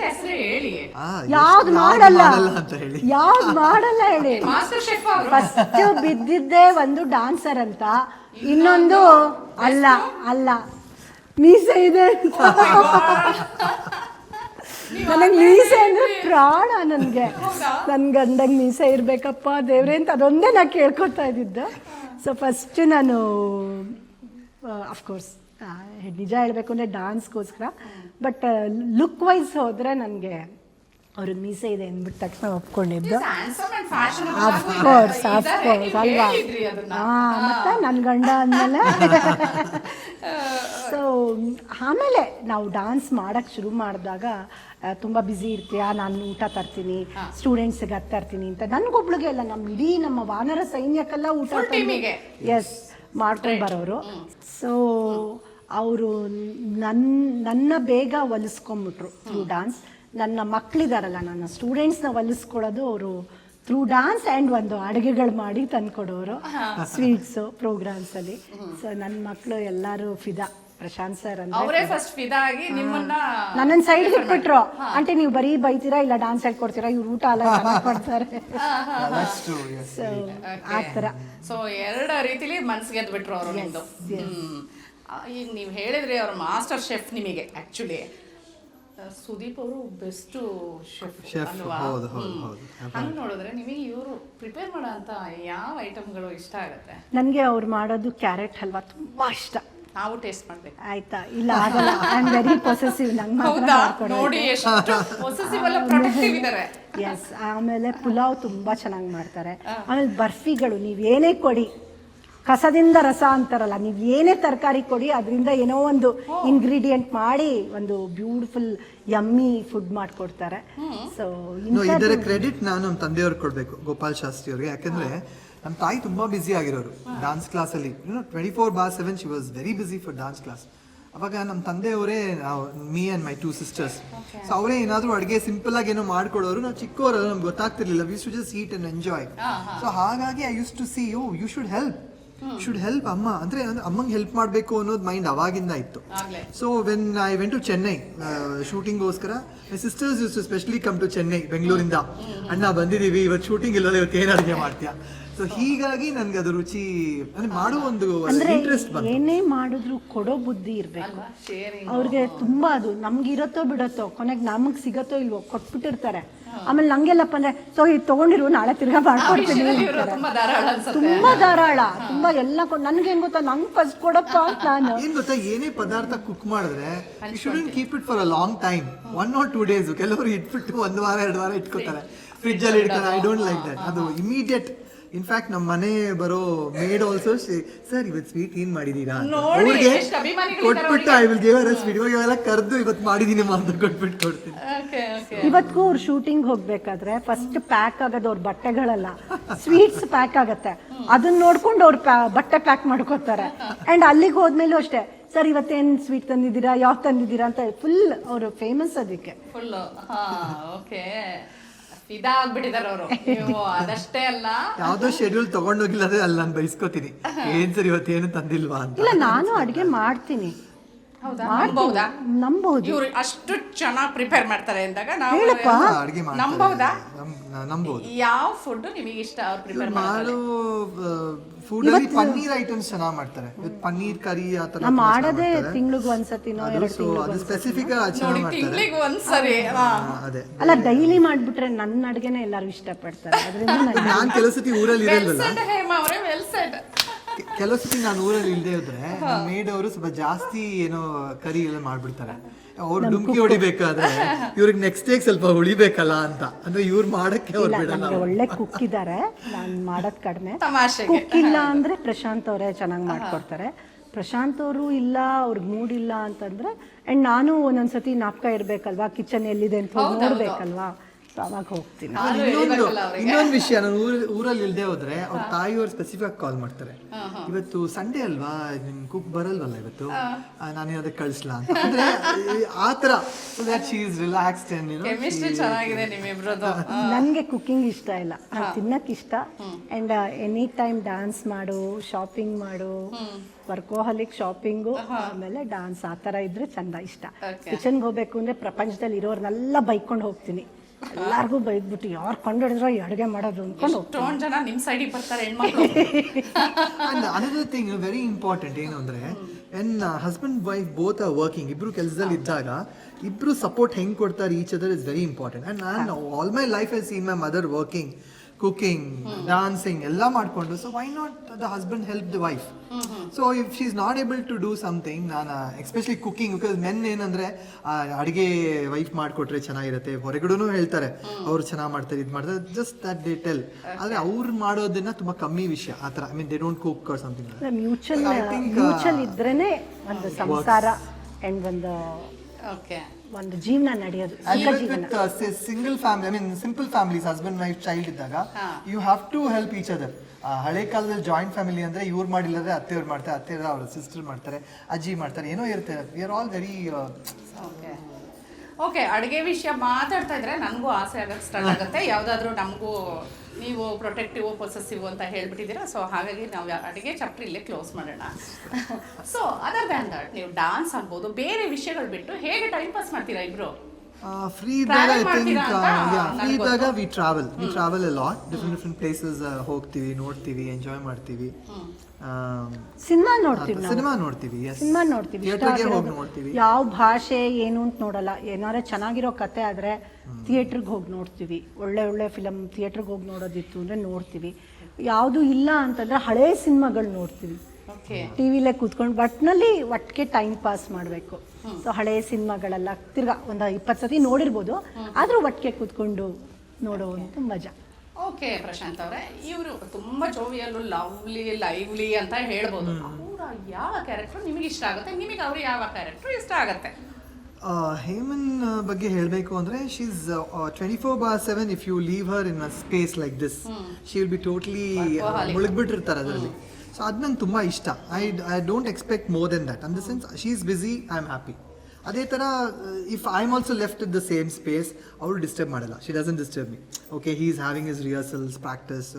ಹೆಸರು ಹೇಳಿ. ಯಾವ್ದು ಮಾಡಲ್ಲ. ಅಂತ ಹೇಳಿ. ಯಾವ್ದು ಮಾಡಲ್ಲ ಹೇಳಿ. ಫಸ್ಟ್ ಬಿದ್ದಿದ್ದೇ ಒಂದು ಡಾನ್ಸರ್ ಅಂತ. ಇನ್ನೊಂದು ಅಲ್ಲ ಅಲ್ಲ. ಮೀಸೆ ಇದೆ ಅಂತ. ನನಗೆ ಮೀಸೆ ಅಂದ್ರೆ ಪ್ರಾಣ ನನಗೆ. ನನ್ನ ಗಂಡಂಗೆ ಮೀಸೆ ಇರಬೇಕಪ್ಪ ದೇವ್ರೆ ಅಂತ ಅದೊಂದೇ ನಾ ಕೇಳ್ಕೊತಾ ಇದ್ದಿದ್ದು. ಸೊ ಫಸ್ಟ್ ನಾನು ಅಫ್ಕೋರ್ಸ್ ನಿಜ ಹೇಳಬೇಕು ಅಂದರೆ ಡಾನ್ಸ್ಗೋಸ್ಕರ ಬಟ್ ಲುಕ್ ವೈಸ್ ಹೋದರೆ ನನಗೆ ಅವ್ರಿಗೆ ಮೀಸೆ ಇದೆ ಅಂದ್ಬಿಟ್ಟು ತಕ್ಷಣ ಒಪ್ಕೊಂಡಿದ್ದು ಅಫ್ಕೋರ್ಸ್ ಅಫ್ಕೋರ್ಸ್ ಅಲ್ವಾ? ಹಾಂ ಮತ್ತೆ ನನ್ನ ಗಂಡ ಅಂದಮೇಲೆ. ಸೊ ಆಮೇಲೆ ನಾವು ಡಾನ್ಸ್ ಮಾಡೋಕ್ಕೆ ಶುರು ಮಾಡಿದಾಗ ತುಂಬ ಬ್ಯುಸಿ ಇರ್ತೀಯ? ನಾನು ಊಟ ತರ್ತೀನಿ ಸ್ಟೂಡೆಂಟ್ಸ್ಗೆ ಅದು ತರ್ತೀನಿ ಅಂತ. ನನಗೊಬ್ಳಿಗೆ ಅಲ್ಲ ನಮ್ಮ ಇಡೀ ನಮ್ಮ ವಾನರ ಸೈನ್ಯಕ್ಕೆಲ್ಲ ಊಟ. ಎಸ್ ಮಾಡ್ಕೊಂಡು ಬರೋರು. ಸೊ ಅವರು ನನ್ನ ನನ್ನ ಬೇಗ ಒಲಿಸ್ಕೊಂಬಿಟ್ರು ಥ್ರೂ ಡಾನ್ಸ್ ನನ್ನ ಮಕ್ಕಳಿದಾರಲ್ಲ ನನ್ನ ಸ್ಟೂಡೆಂಟ್ಸ್ನ ಒಲಿಸ್ಕೊಳ್ಳೋದು ಅವರು ಥ್ರೂ ಡಾನ್ಸ್ ಆ್ಯಂಡ್ ಒಂದು ಅಡುಗೆಗಳು ಮಾಡಿ ತಂದ್ಕೊಡೋರು ಸ್ವೀಟ್ಸು ಪ್ರೋಗ್ರಾಮ್ಸಲ್ಲಿ ಸೊ ನನ್ನ ಮಕ್ಕಳು ಎಲ್ಲರೂ ಫಿದಾ ಪ್ರಶಾಂತ್ ಸರ್ ಅವರೇ ಫಸ್ಟ್ ಫಿದಾ ಆಗಿ ನಿಮ್ಮನ್ನ ನನ್ನನ್ನು ಸೈಡ್ಗೆ ಇಟ್ಬಿಟ್ರು ಆಂಟಿ ನೀವು ಬರೀ ಬೈತೀರಾ ಇಲ್ಲ ಡಾನ್ಸ್ ಹೇಳ್ಕೊಡ್ತೀರಾ ಇವ್ರು ಊಟ ಅಲ್ಲ ಮಾಡ್ತಾರೆ. ಕೊಡ್ತಾರೆ ಸೊ ಆ ಥರ. ಸೊ ಎರಡು ರೀತಿಲಿ ಮನ್ಸಿಗೆ ಎದ್ಬಿಟ್ರು ಬಿಟ್ರು ಅವರು. ಈಗ ನೀವು ಹೇಳಿದ್ರಿ ಅವ್ರ ಮಾಸ್ಟರ್ ಶೆಫ್ ನಿಮಗೆ ಆಕ್ಚುಲಿ ಸುದೀಪ್ ಅವರು ಬೆಸ್ಟ್ ಶೆಫ್ ಹೌದು, ಹೌದು, ಹೌದು. ಹಂಗ್ ನೋಡಿದ್ರೆ ನಿಮಗೆ ಇವರು ಪ್ರಿಪೇರ್ ಮಾಡೋ ಅಂತ ಯಾವ ಐಟಮ್ಗಳು ಇಷ್ಟ ಆಗುತ್ತೆ? ನನಗೆ ಅವ್ರು ಮಾಡೋದು ಕ್ಯಾರೆಟ್ ಹಲ್ವಾ ತುಂಬ ಇಷ್ಟ. ನಾವು ಟೇಸ್ಟ್ ಮಾಡ್ಬೇಕು. ಆಯ್ತಾ? ಇಲ್ಲ ಆಗಲ್ಲ. ಐ ಆಮ್ ವೆರಿ ಪೊಸೆಸಿವ್ ನಂಗೆ ಮಾತ್ರ ಹೌದಾ? ನೋಡಿ ಎಷ್ಟು ಪೊಸೆಸಿವ್ ಅಲ್ಲ ಪ್ರೊಟೆಕ್ಟಿವ್ ಇದ್ದಾರೆ ಎಸ್ ಆಮೇಲೆ ಪುಲಾವ್ ತುಂಬ ಚೆನ್ನಾಗಿ ಮಾಡ್ತಾರೆ. ಆಮೇಲೆ ಬರ್ಫಿಗಳು ನೀವು ಏನೇ ಕೊಡಿ ಕಸದಿಂದ ರಸ ಅಂತಾರಲ್ಲ ನೀವು ಏನೇ ತರಕಾರಿ ಕೊಡಿ ಅದರಿಂದ ಏನೋ ಒಂದು ಇಂಗ್ರೀಡಿಯೆಂಟ್ ಮಾಡಿ ಒಂದು ಬ್ಯೂಟಿಫುಲ್ ಯಮ್ಮಿ ಫುಡ್ ಮಾಡಿಕೊಡ್ತಾರೆ. ಸೊ ಇದರ ಕ್ರೆಡಿಟ್ ನಾನು ನಮ್ಮ ತಂದೆಯವ್ರಿಗೆ ಕೊಡಬೇಕು ಗೋಪಾಲ್ ಶಾಸ್ತ್ರಿ ಅವರಿಗೆ. ಯಾಕಂದ್ರೆ ನಮ್ಮ ತಾಯಿ ತುಂಬಾ ಬ್ಯುಸಿ ಆಗಿರೋರು ಡಾನ್ಸ್ ಕ್ಲಾಸಲ್ಲಿ twenty four by seven she was very busy for dance class ಅವಾಗ ನಮ್ಮ ತಂದೆಯವರೇ me and my two sisters so ಅವರೇ ಏನಾದರೂ ಅಡುಗೆ ಸಿಂಪಲ್ ಆಗಿ ಏನೋ ಮಾಡ್ಕೊಡೋರು ನಾವು ಚಿಕ್ಕವರು ನಮ್ಗೆ ಗೊತ್ತಾಗ್ತಿರ್ಲಿಲ್ಲ. We should just eat and enjoy so ಹಾಗಾಗಿ I use to see you you should help should help ಅಮ್ಮ. ಅಂದ್ರೆ ಅಮ್ಮಂಗೆ ಹೆಲ್ಪ್ ಮಾಡಬೇಕು ಅನ್ನೋದು ಮೈಂಡ್ ಅವಾಗಿಂದ ಇತ್ತು. So when I went to Chennai ಶೂಟಿಂಗ್ಗೋಸ್ಕರ my sisters use to specially come to Chennai ಬೆಂಗಳೂರಿಂದ ಅಣ್ಣ ಬಂದಿದ್ದೀವಿ ಇವತ್ತು ಶೂಟಿಂಗ್ ಇಲ್ಲದೆ ಇವತ್ತು ಏನು ಅಡುಗೆ ಮಾಡ್ತೀಯಾ? ಸೊ ಹೀಗಾಗಿ ನನ್ಗೆ ಅದು ರುಚಿ ಅಂದ್ರೆ ಮಾಡೋ ಒಂದು ಅಂದ್ರೆ ಇಂಟ್ರೆಸ್ಟ್ ಬಂತು. ಏನೇ ಮಾಡಿದ್ರು ಕೊಡೋ ಬುದ್ಧಿ ಇರಬೇಕು. ಅವ್ರಿಗೆ ತುಂಬಾ ಅದು ನಮ್ಗೆ ಇರತ್ತೋ ಬಿಡತ್ತೋ ಕೊನೆಗೆ ನಮಗೆ ಸಿಗತ್ತೋ ಇಲ್ವೋ ಕೊಟ್ಬಿಟ್ಟಿರ್ತಾರೆ. ಆಮೇಲೆ ನಂಗೆಲ್ಲಪ್ಪ ಅಂದ್ರೆ ಸೊ ಇದು ತಗೊಂಡಿರು ನಾಳೆ ತಿರ್ಗಾ ಮಾಡ್ಕೊಡ್ತೀನಿ ಅಂತಾರೆ. ತುಂಬಾ ಧಾರಾಳ ಅನ್ಸುತ್ತೆ. ತುಂಬಾ ಧಾರಾಳ ತುಂಬಾ ಎಲ್ಲ ಕೊಡ್ ನನ್ಗೇನ್ ಗೊತ್ತಾ ನಂಗೆ ಫಸ್ಟ್ ಕೊಡಪ್ಪ ಅಂತ ನಾನು. ಏನ್ ಗೊತ್ತಾ ಏನೇ ಪದಾರ್ಥ ಕುಕ್ ಮಾಡಿದ್ರೆ you shouldn't keep it for a long time one or two days ಕೆಲವರು ಇಟ್ಬಿಟ್ಟು ಒಂದ್ ವಾರ ಎರಡು ವಾರ ಇಟ್ಕೋತಾರೆ. ಫ್ರಿಜ್ ಅಲ್ಲಿ ಇಡ್ತಾರೆ ಐ ಡೋಂಟ್ ಲೈಕ್ ದಟ್ ಅದು ಇಮಿಡಿಯೇಟ್ ಇನ್ಫ್ಯಾಕ್ಟ್ ನಮ್ಮ ಮನೆ ಬರೋ ಮೇಡ್ ಆಲ್ಸೋ ಸರ್ ಇವತ್ತು ಸ್ವೀಟ್ ಏನ್ ಮಾಡಿದೀರಾ ಅವ್ರಿಗೆ ಕೊಟ್ಬಿಟ್ಟು I will give a sweet ಇವಾಗ ಇವೆಲ್ಲ ಕರೆದು ಇವತ್ತು ಮಾಡಿದೀನಿ ಅಂತ ಕೊಟ್ಬಿಟ್ಟು ಕೊಡ್ತೀನಿ. ಓಕೆ ಓಕೆ ಇವತ್ತಿಗೂ ಅವ್ರು ಶೂಟಿಂಗ್ ಹೋಗ್ಬೇಕಾದ್ರೆ ಫಸ್ಟ್ ಪ್ಯಾಕ್ ಆಗೋದು ಅವ್ರ ಬಟ್ಟೆಗಳೆಲ್ಲ. ಸ್ವೀಟ್ಸ್ ಪ್ಯಾಕ್ ಆಗತ್ತೆ. ಅದನ್ನ ನೋಡ್ಕೊಂಡು ಅವ್ರು ಬಟ್ಟೆ ಪ್ಯಾಕ್ ಮಾಡ್ಕೋತಾರೆ. ಅಂಡ್ ಅಲ್ಲಿಗೆ ಹೋದ್ಮೇಲೂ ಅಷ್ಟೇ ಸರ್ ಇವತ್ತೇನ್ ಸ್ವೀಟ್ ತಂದಿದ್ದೀರಾ? ಯಾವ ತಂದಿದ್ದೀರಾ? ಅಂತ ಫುಲ್ ಅವರು ಫೇಮಸ್ ಅದಕ್ಕೆ. ಫುಲ್ ಹಾ ಓಕೆ ಫಿದಾ ಆಗ್ಬಿಟ್ಟಿದಾರೆ ಅವರು. ನೀವು ಅದಷ್ಟೇ ಅಲ್ಲ. ಯಾವ್ದೋ ಶೆಡ್ಯೂಲ್ ತಗೊಂಡೋಗಿಲ್ಲ ಅಂದ್ರೆ ಅಲ್ಲಿ ನಾನು ಬೈಸ್ಕೊತೀನಿ ಏನ್ ಸರ್ ಇವತ್ತೇನು ತಂದಿಲ್ವಾ ಅಂತ. ಇಲ್ಲ ನಾನು ಅಡುಗೆ ಮಾಡ್ತೀನಿ. ನಂಬಹುದು ಇವ್ರು ಅಷ್ಟು ಚೆನ್ನಾಗಿ ಪ್ರಿಪೇರ್ ಮಾಡ್ತಾರೆ ಅಂದಾಗ ನಾವು ಹೇಳಪ್ಪ. ಅಡಿಗೆ ನಂಬಬಹುದಾ? ನಂಬೋದು ಯಾವ ಫುಡ್ ನಿಮಗೆ ಇಷ್ಟ ಅವ್ರು ಪ್ರಿಪೇರ್ ಮಾಡು ಫುಡ್ ಅಲ್ಲಿ ಪನ್ನೀರ್ ಐಟಮ್ಸ್ ಚೆನ್ನಾಗಿ ಮಾಡ್ತಾರೆ. ವಿತ್ ಪನ್ನೀರ್ ಕರಿ ಆ ತರ ನಾವು ಮಾಡೋದೇ ತಿಂಗ್ಳಿಗೆ ಒಂದ್ಸತಿನೋ ಅದು ಎರಡು ಸೊ ಅದು ಸ್ಪೆಸಿಫಿಕ್ ನೋಡಿ ಚೆನ್ನಾಗಿ ಮಾಡ್ತಾರೆ. ತಿಂಗಳಿಗೆ ಒಂದ್ಸರಿ ಹಾ. ಆ, ಅದೇ. ಅಲ್ಲ ಡೈಲಿ ಮಾಡ್ಬಿಟ್ರೆ ನನ್ನ ಅಡುಗೆನೇ ಎಲ್ಲರೂ ಇಷ್ಟಪಡ್ತಾರೆ. ಅದರಿಂದ ನಾನ್ ಊರಲ್ಲಿ ಹೇಮ ಅವರೇ ವೆಲ್ ಸೆಡ್ ಕೆಲವು ಸತಿ ನಾನು ಊರಲ್ಲಿ ಇಲ್ಲದೆ ಇದ್ರೆ ಮೇಡ್ ಅವರು ಸ್ವಲ್ಪ ಜಾಸ್ತಿ ಏನೋ ಕರಿ ಎಲ್ಲ ಮಾಡ್ಬಿಡ್ತಾರೆ. ಅವ್ರು ಡುಮ್ಕಿ ಹೊಡಿಬೇಕಾದ್ರೆ ಇವ್ರಿಗೆ ನೆಕ್ಸ್ಟ್ ಡೇ ಸ್ವಲ್ಪ ಉಳಿಬೇಕಲ್ಲ ಅಂತ. ಅಂದ್ರೆ ಇವ್ರು ಮಾಡಕ್ಕೆ ಅವ್ರು ಬಿಡಲ್ಲ. ನಮಗೆ ಒಳ್ಳೆ ಕುಕ್ ಇದ್ದಾರೆ ನಾನು ಮಾಡೋದು ಕಡಿಮೆ. ತಮಾಷೆಗೆ. ಕುಕ್ ಇಲ್ಲ ಅಂದ್ರೆ ಪ್ರಶಾಂತ್ ಅವರೇ ಚೆನ್ನಾಗಿ ಮಾಡ್ಕೊಡ್ತಾರೆ. ಪ್ರಶಾಂತ್ ಅವರು ಇಲ್ಲ ಅವ್ರಿಗೆ ಮೂಡ್ ಇಲ್ಲ ಅಂತಂದ್ರೆ ಅಂಡ್ ನಾನು ಒಂದೊಂದ್ಸತಿ ನಾಪ್ಕ ಇರ್ಬೇಕಲ್ವಾ? ಕಿಚನ್ ಎಲ್ಲಿದೆ ಅಂತ ಹೋಗಿ ನೋಡ್ಬೇಕಲ್ವಾ? ಅವಾಗ ಹೋಗ್ತೀನಿ ನಾನು ಇನ್ನೊಂದು ಇನ್ನೊಂದು ವಿಷಯ ನಾನು ಊರ್ ಊರಲ್ಲಿ ಇಲ್ಲದೆ ಹೋದ್ರೆ ಅವ್ರ ತಾಯಿಯವರು ಸ್ಪೆಸಿಫಿಕ್ ಕಾಲ್ ಮಾಡ್ತಾರೆ. ಇವತ್ತು ಸಂಡೇ ಅಲ್ವಾ? ನಿಮ್ ಕುಕ್ ಬರಲ್ವಲ್ಲ ಇವತ್ತು? ನಾನು ಅದಕ್ಕೆ ಕಳಿಸ್ಲಾ ಅಂತ. ಅಂದ್ರೆ ಆ ತರ so that she is relaxed ಚೆನ್ನಾಗಿದೆ ನಿಮ್ಮಿಬ್ರದ್ದು ನನಗೆ ಕುಕ್ಕಿಂಗ್ ಇಷ್ಟ ಇಲ್ಲ. ತಿನ್ನಕ್ ತಿನ್ನಕ್ಕೆ ಇಷ್ಟ ಅಂಡ್ ಎನಿ ಟೈಮ್ ಡ್ಯಾನ್ಸ್ ಮಾಡು ಶಾಪಿಂಗ್ ಮಾಡು ವರ್ಕೋಹಲಿಕ್ ಶಾಪಿಂಗು ಆಮೇಲೆ ಡಾನ್ಸ್ ಆ ಥರ ಇದ್ರೆ ಚಂದ ಇಷ್ಟ. ಕಿಚನ್ಗೆ ಹೋಗ್ಬೇಕು ಅಂದ್ರೆ ಪ್ರಪಂಚದಲ್ಲಿ ಇರೋರ್ನೆಲ್ಲ ಬೈಕೊಂಡು ಹೋಗ್ತೀನಿ. ಎಲ್ಲಾರ್ಗೂ ಬೈದ್ಬಿಟ್ಟು ಯಾರು ಕಂಡು ಹಿಡಿದ್ರ ಈ ಅಡುಗೆ ಮಾಡೋದು ಅಂದ್ಕೊಂಡು ಎಷ್ಟೊಂದು ಜನ ನಿಮ್ಮ ಸೈಡಿಗೆ ಬರ್ತಾರೆ ಹೆಣ್ಮಕ್ಳು. And another thing very important ಏನು ಅಂದ್ರೆ and husband wife both are working ಇಬ್ರು ಕೆಲಸದಲ್ಲಿ ಇದ್ದಾಗ ಇಬ್ರು ಸಪೋರ್ಟ್ ಹೆಂಗ್ ಕೊಡ್ತಾರೆ each other is very important and ನಾನು all my life I seen my mother working cooking dancing ಎಲ್ಲ ಮಾಡಿಕೊಂಡು so why not the husband help the wife so if she is not able to do something ನಾನು especially cooking because men ಏನಂದ್ರೆ ಅಡುಗೆ wife ಮಾಡಿಕೊಟ್ರೆ ಚೆನ್ನಾಗಿರುತ್ತೆ ಹೊರಗಡೆನೂ ಹೇಳ್ತಾರೆ ಅವ್ರು ಚೆನ್ನಾಗಿ ಮಾಡ್ತಾರೆ ಇದು ಮಾಡ್ತಾರೆ ಜಸ್ಟ್ ದಟ್ ಡೇ ಟೆಲ್ ಆದರೆ ಅವ್ರು ಮಾಡೋದನ್ನ ತುಂಬ ಕಮ್ಮಿ ವಿಷಯ ಆ ಥರ I mean they don't cook or something mutual think, mutual ಇದ್ರೇನೆ ಒಂದು ಸಂಸಾರ ಒಂದು ಓಕೆ ಒಂದು ಜೀವನ ನಡೆಯೋದು ಜೀವನ. uh, say, single family, I mean simple families, husband, ಇದ್ದಾಗ you have to help each other ಹಳೆ ಕಾಲದಲ್ಲಿ ಜಾಯಿಂಟ್ ಫ್ಯಾಮಿಲಿ ಅಂದ್ರೆ ಇವ್ರು ಮಾಡಿಲ್ಲದ್ರೆ ಅತ್ತೆಯವ್ರು ಮಾಡ್ತಾರೆ ಅತ್ತೆಯವ್ರು ಅವ್ರ ಸಿಸ್ಟರ್ ಮಾಡ್ತಾರೆ ಅಜ್ಜಿ ಮಾಡ್ತಾರೆ ಏನೋ ಇರುತ್ತೆ. We are all very okay ಅಡುಗೆ ವಿಷಯ ಮಾತಾಡ್ತಾ ಇದ್ರೆ ನನಗೂ ಆಸೆ ಆಗೋಕ್ಕೆ ಸ್ಟಾರ್ಟ್ ಆಗುತ್ತೆ. ಯಾವುದಾದ್ರೂ ನಮಗೂ ನೀವು ಪ್ರೊಟೆಕ್ಟಿವ್ ಪೊಸೆಸಿವ್ ಅಂತ ಹೇಳ್ಬಿಟ್ಟಿದ್ದೀರಾ ಸೊ ಹಾಗಾಗಿ ನಾವು ಅಡುಗೆ ಚಾಪ್ಟರ್ ಇಲ್ಲೇ ಕ್ಲೋಸ್ ಮಾಡೋಣ. ಸೊ ಅದರ್ ದ್ಯಾನ್ ದಟ್ ನೀವು ಡಾನ್ಸ್ ಆಗ್ಬೋದು ಬೇರೆ ವಿಷಯಗಳು ಬಿಟ್ಟು ಹೇಗೆ ಟೈಮ್ ಪಾಸ್ ಮಾಡ್ತೀರಾ ಇಬ್ರು? ಫ್ರೀ ಇದ್ದಾಗ ಐ ಥಿಂಕ್ ಫ್ರೀ ಇದ್ದಾಗ we travel we travel a lot different different places ಹೋಗ್ತೀವಿ ನೋಡ್ತೀವಿ ಎಂಜಾಯ್ ಮಾಡ್ತೀವಿ. ಸಿನಿಮಾ ನೋಡ್ತೀವಿ ಸಿನಿಮಾ ನೋಡ್ತೀವಿ ಎಸ್ ಸಿನಿಮಾ ನೋಡ್ತೀವಿ ಇಷ್ಟ ಥಿಯೇಟರ್ಗೆ ಹೋಗಿ ನೋಡ್ತೀವಿ. ಯಾವ ಭಾಷೆ ಏನು ಅಂತ ನೋಡಲ್ಲ. ಏನಾರ ಚೆನ್ನಾಗಿರೋ ಕತೆ ಆದರೆ ಥಿಯೇಟ್ರಿಗೆ ಹೋಗಿ ನೋಡ್ತೀವಿ. ಒಳ್ಳೆ ಒಳ್ಳೆ ಫಿಲಮ್ ಥಿಯೇಟ್ರಿಗೆ ಹೋಗಿ ನೋಡೋದಿತ್ತು ಅಂದರೆ ನೋಡ್ತೀವಿ. ಯಾವುದು ಇಲ್ಲ ಅಂತಂದ್ರೆ ಹಳೇ ಸಿನಿಮಾಗಳು ನೋಡ್ತೀವಿ. ಓಕೆ ಟಿ ವಿಲೇ ಕೂತ್ಕೊಂಡು ಬಟ್ನಲ್ಲಿ ಒಟ್ಟಿಗೆ ಟೈಮ್ ಪಾಸ್ ಮಾಡಬೇಕು. ಸೊ ಹಳೆ ಸಿನಿಮಾಗಳೆಲ್ಲ ತಿರ್ಗಾ ಒಂದು ಇಪ್ಪತ್ತು ಸತಿ ನೋಡಿರ್ಬೋದು. ಆದರೂ ಒಟ್ಟಿಗೆ ಕೂತ್ಕೊಂಡು ತುಂಬಾ ಮಜಾ. ಓಕೆ ಪ್ರಶಾಂತ್ ಅವರೇ ಇವರು ತುಂಬಾ ಜೋವಿಯಲ್ಲು ಲವ್ಲಿ ಲೈವ್ಲಿ ಅಂತ ಹೇಳ್ಬೋದು. ಅವರ ಯಾವ ಕ್ಯಾರೆಕ್ಟರ್ ನಿಮಗೆ ಇಷ್ಟ ಆಗುತ್ತೆ? ನಿಮಗೆ ಅವ್ರ ಯಾವ ಕ್ಯಾರೆಕ್ಟರ್ ಇಷ್ಟ ಆಗುತ್ತೆ? ಆ, ಹೇಮನ್ ಬಗ್ಗೆ ಹೇಳಬೇಕು ಅಂದರೆ she is twenty four by seven if you leave her in a space like this she will be totally ಮುಳುಗ್ಬಿಟ್ಟಿರ್ತಾರೆ ಅದರಲ್ಲಿ. ಸೊ ಅದು ನಂಗೆ ತುಂಬ ಇಷ್ಟ. I I don't expect more than that in the sense she is busy I am happy ಅದೇ ಥರ if I am also left it the same space ಅವಳು disturb ಮಾಡಲ್ಲ. She doesn't disturb me okay he is having his rehearsals practice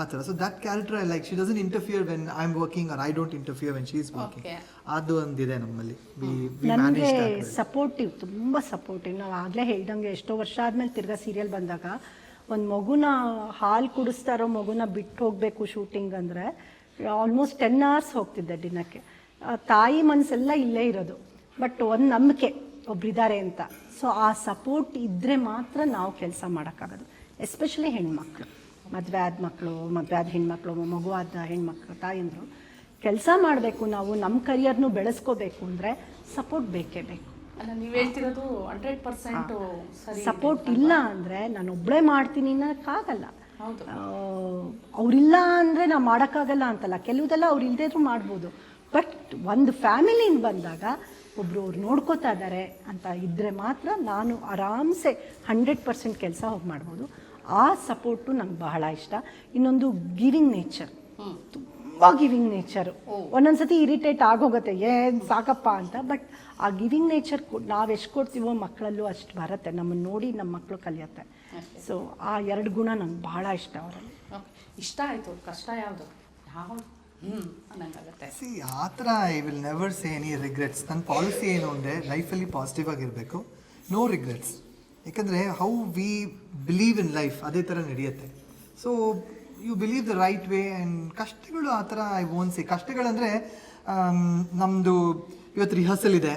ಆ ಥರ. So that character I like she doesn't interfere when I am working or I don't interfere when she is working. ಅದು ಒಂದಿದೆ ನಮ್ಮಲ್ಲಿ. ನನಗೆ supportive ತುಂಬ supportive ನಾವು ಆಗಲೇ ಹೇಳ್ದಂಗೆ ಎಷ್ಟೋ ವರ್ಷ ಆದಮೇಲೆ ತಿರ್ಗಾ ಸೀರಿಯಲ್ ಬಂದಾಗ ಒಂದು ಮಗುನ ಹಾಲು ಕುಡಿಸ್ತಾ ಇರೋ ಮಗುನ ಬಿಟ್ಟು ಹೋಗಬೇಕು ಶೂಟಿಂಗ್ ಅಂದರೆ ಆಲ್ಮೋಸ್ಟ್ ಟೆನ್ ಅವರ್ಸ್ ಹೋಗ್ತಿದ್ದೆ ದಿನಕ್ಕೆ. ತಾಯಿ ಮನಸ್ಸೆಲ್ಲ ಇಲ್ಲೇ ಇರೋದು. ಬಟ್ ಒಂದು ನಂಬಿಕೆ ಒಬ್ಬರಿದ್ದಾರೆ ಅಂತ. ಸೊ ಆ ಸಪೋರ್ಟ್ ಇದ್ದರೆ ಮಾತ್ರ ನಾವು ಕೆಲಸ ಮಾಡೋಕ್ಕಾಗೋದು. ಎಸ್ಪೆಷಲಿ ಹೆಣ್ಮಕ್ಳು. ಮದುವೆ ಆದ ಮಕ್ಕಳು ಮದುವೆ ಆದ ಹೆಣ್ಮಕ್ಳು ಮಗು ಆದ ಹೆಣ್ಮಕ್ಳು ತಾಯಂದರು. ಕೆಲಸ ಮಾಡಬೇಕು ನಾವು ನಮ್ಮ ಕರಿಯರ್ನು ಬೆಳೆಸ್ಕೋಬೇಕು ಅಂದರೆ ಸಪೋರ್ಟ್ ಬೇಕೇ ಬೇಕು. ಅಲ್ಲ ನೀವು ಹೇಳ್ತಿರೋದು ಹಂಡ್ರೆಡ್ ಪರ್ಸೆಂಟ್ ಸಪೋರ್ಟ್ ಇಲ್ಲ ಅಂದರೆ ನಾನು ಒಬ್ಬಳೇ ಮಾಡ್ತೀನಿ ಅನ್ನೋಕ್ಕಾಗಲ್ಲ. ಅವರಿಲ್ಲ ಅಂದರೆ ನಾವು ಮಾಡೋಕ್ಕಾಗಲ್ಲ ಅಂತಲ್ಲ. ಕೆಲವುದೆಲ್ಲ ಅವ್ರು ಇಲ್ಲದೇ ಇದ್ರೂ ಮಾಡ್ಬೋದು. ಬಟ್ ಒಂದು ಫ್ಯಾಮಿಲಿಯಿಂದ ಬಂದಾಗ ಒಬ್ಬರು ಅವ್ರು ನೋಡ್ಕೋತಾ ಇದ್ದಾರೆ ಅಂತ ಇದ್ದರೆ ಮಾತ್ರ ನಾನು ಆರಾಮ್ಸೆ ಹಂಡ್ರೆಡ್ ಪರ್ಸೆಂಟ್ ಕೆಲಸ ಹೋಗಿ ಮಾಡ್ಬೋದು. ಆ ಸಪೋರ್ಟು ನಂಗೆ ಬಹಳ ಇಷ್ಟ. ಇನ್ನೊಂದು ಗಿವಿಂಗ್ ನೇಚರ್ ತುಂಬ ಗಿವಿಂಗ್ ನೇಚರು ಒಂದೊಂದ್ಸತಿ ಇರಿಟೇಟ್ ಆಗೋಗುತ್ತೆ. ಏನು ಸಾಕಪ್ಪ ಅಂತ. ಬಟ್ ಆ ಗಿವಿಂಗ್ ನೇಚರ್ ನಾವು ಎಷ್ಟು ಕೊಡ್ತೀವೋ ಮಕ್ಕಳಲ್ಲೂ ಅಷ್ಟು ಬರುತ್ತೆ. ನಮ್ಮನ್ನು ನೋಡಿ ನಮ್ಮ ಮಕ್ಕಳು ಕಲಿಯುತ್ತೆ. ಸೊ ಆ ಎರಡು ಗುಣ ನಂಗೆ ಭಾಳ ಇಷ್ಟ ಅವರಲ್ಲಿ. ಇಷ್ಟ ಆಯಿತು ಕಷ್ಟ ಯಾವುದು? ಯಾವ ಸಿ ಆ ಥರ I will never say any regrets ನನ್ನ ಪಾಲಿಸಿ ಏನು ಅಂದರೆ ಲೈಫಲ್ಲಿ ಪಾಸಿಟಿವ್ ಆಗಿರಬೇಕು. ನೋ ರಿಗ್ರೆಟ್ಸ್ ಯಾಕಂದರೆ how we believe in life ಅದೇ ಥರ ನಡೆಯುತ್ತೆ. So you believe the right way and ಕಷ್ಟಗಳು ಆ ಥರ ಐ ಓನ್ ಸಿ ಕಷ್ಟಗಳಂದರೆ ನಮ್ಮದು ಇವತ್ತು ರಿಹರ್ಸಲ್ ಇದೆ.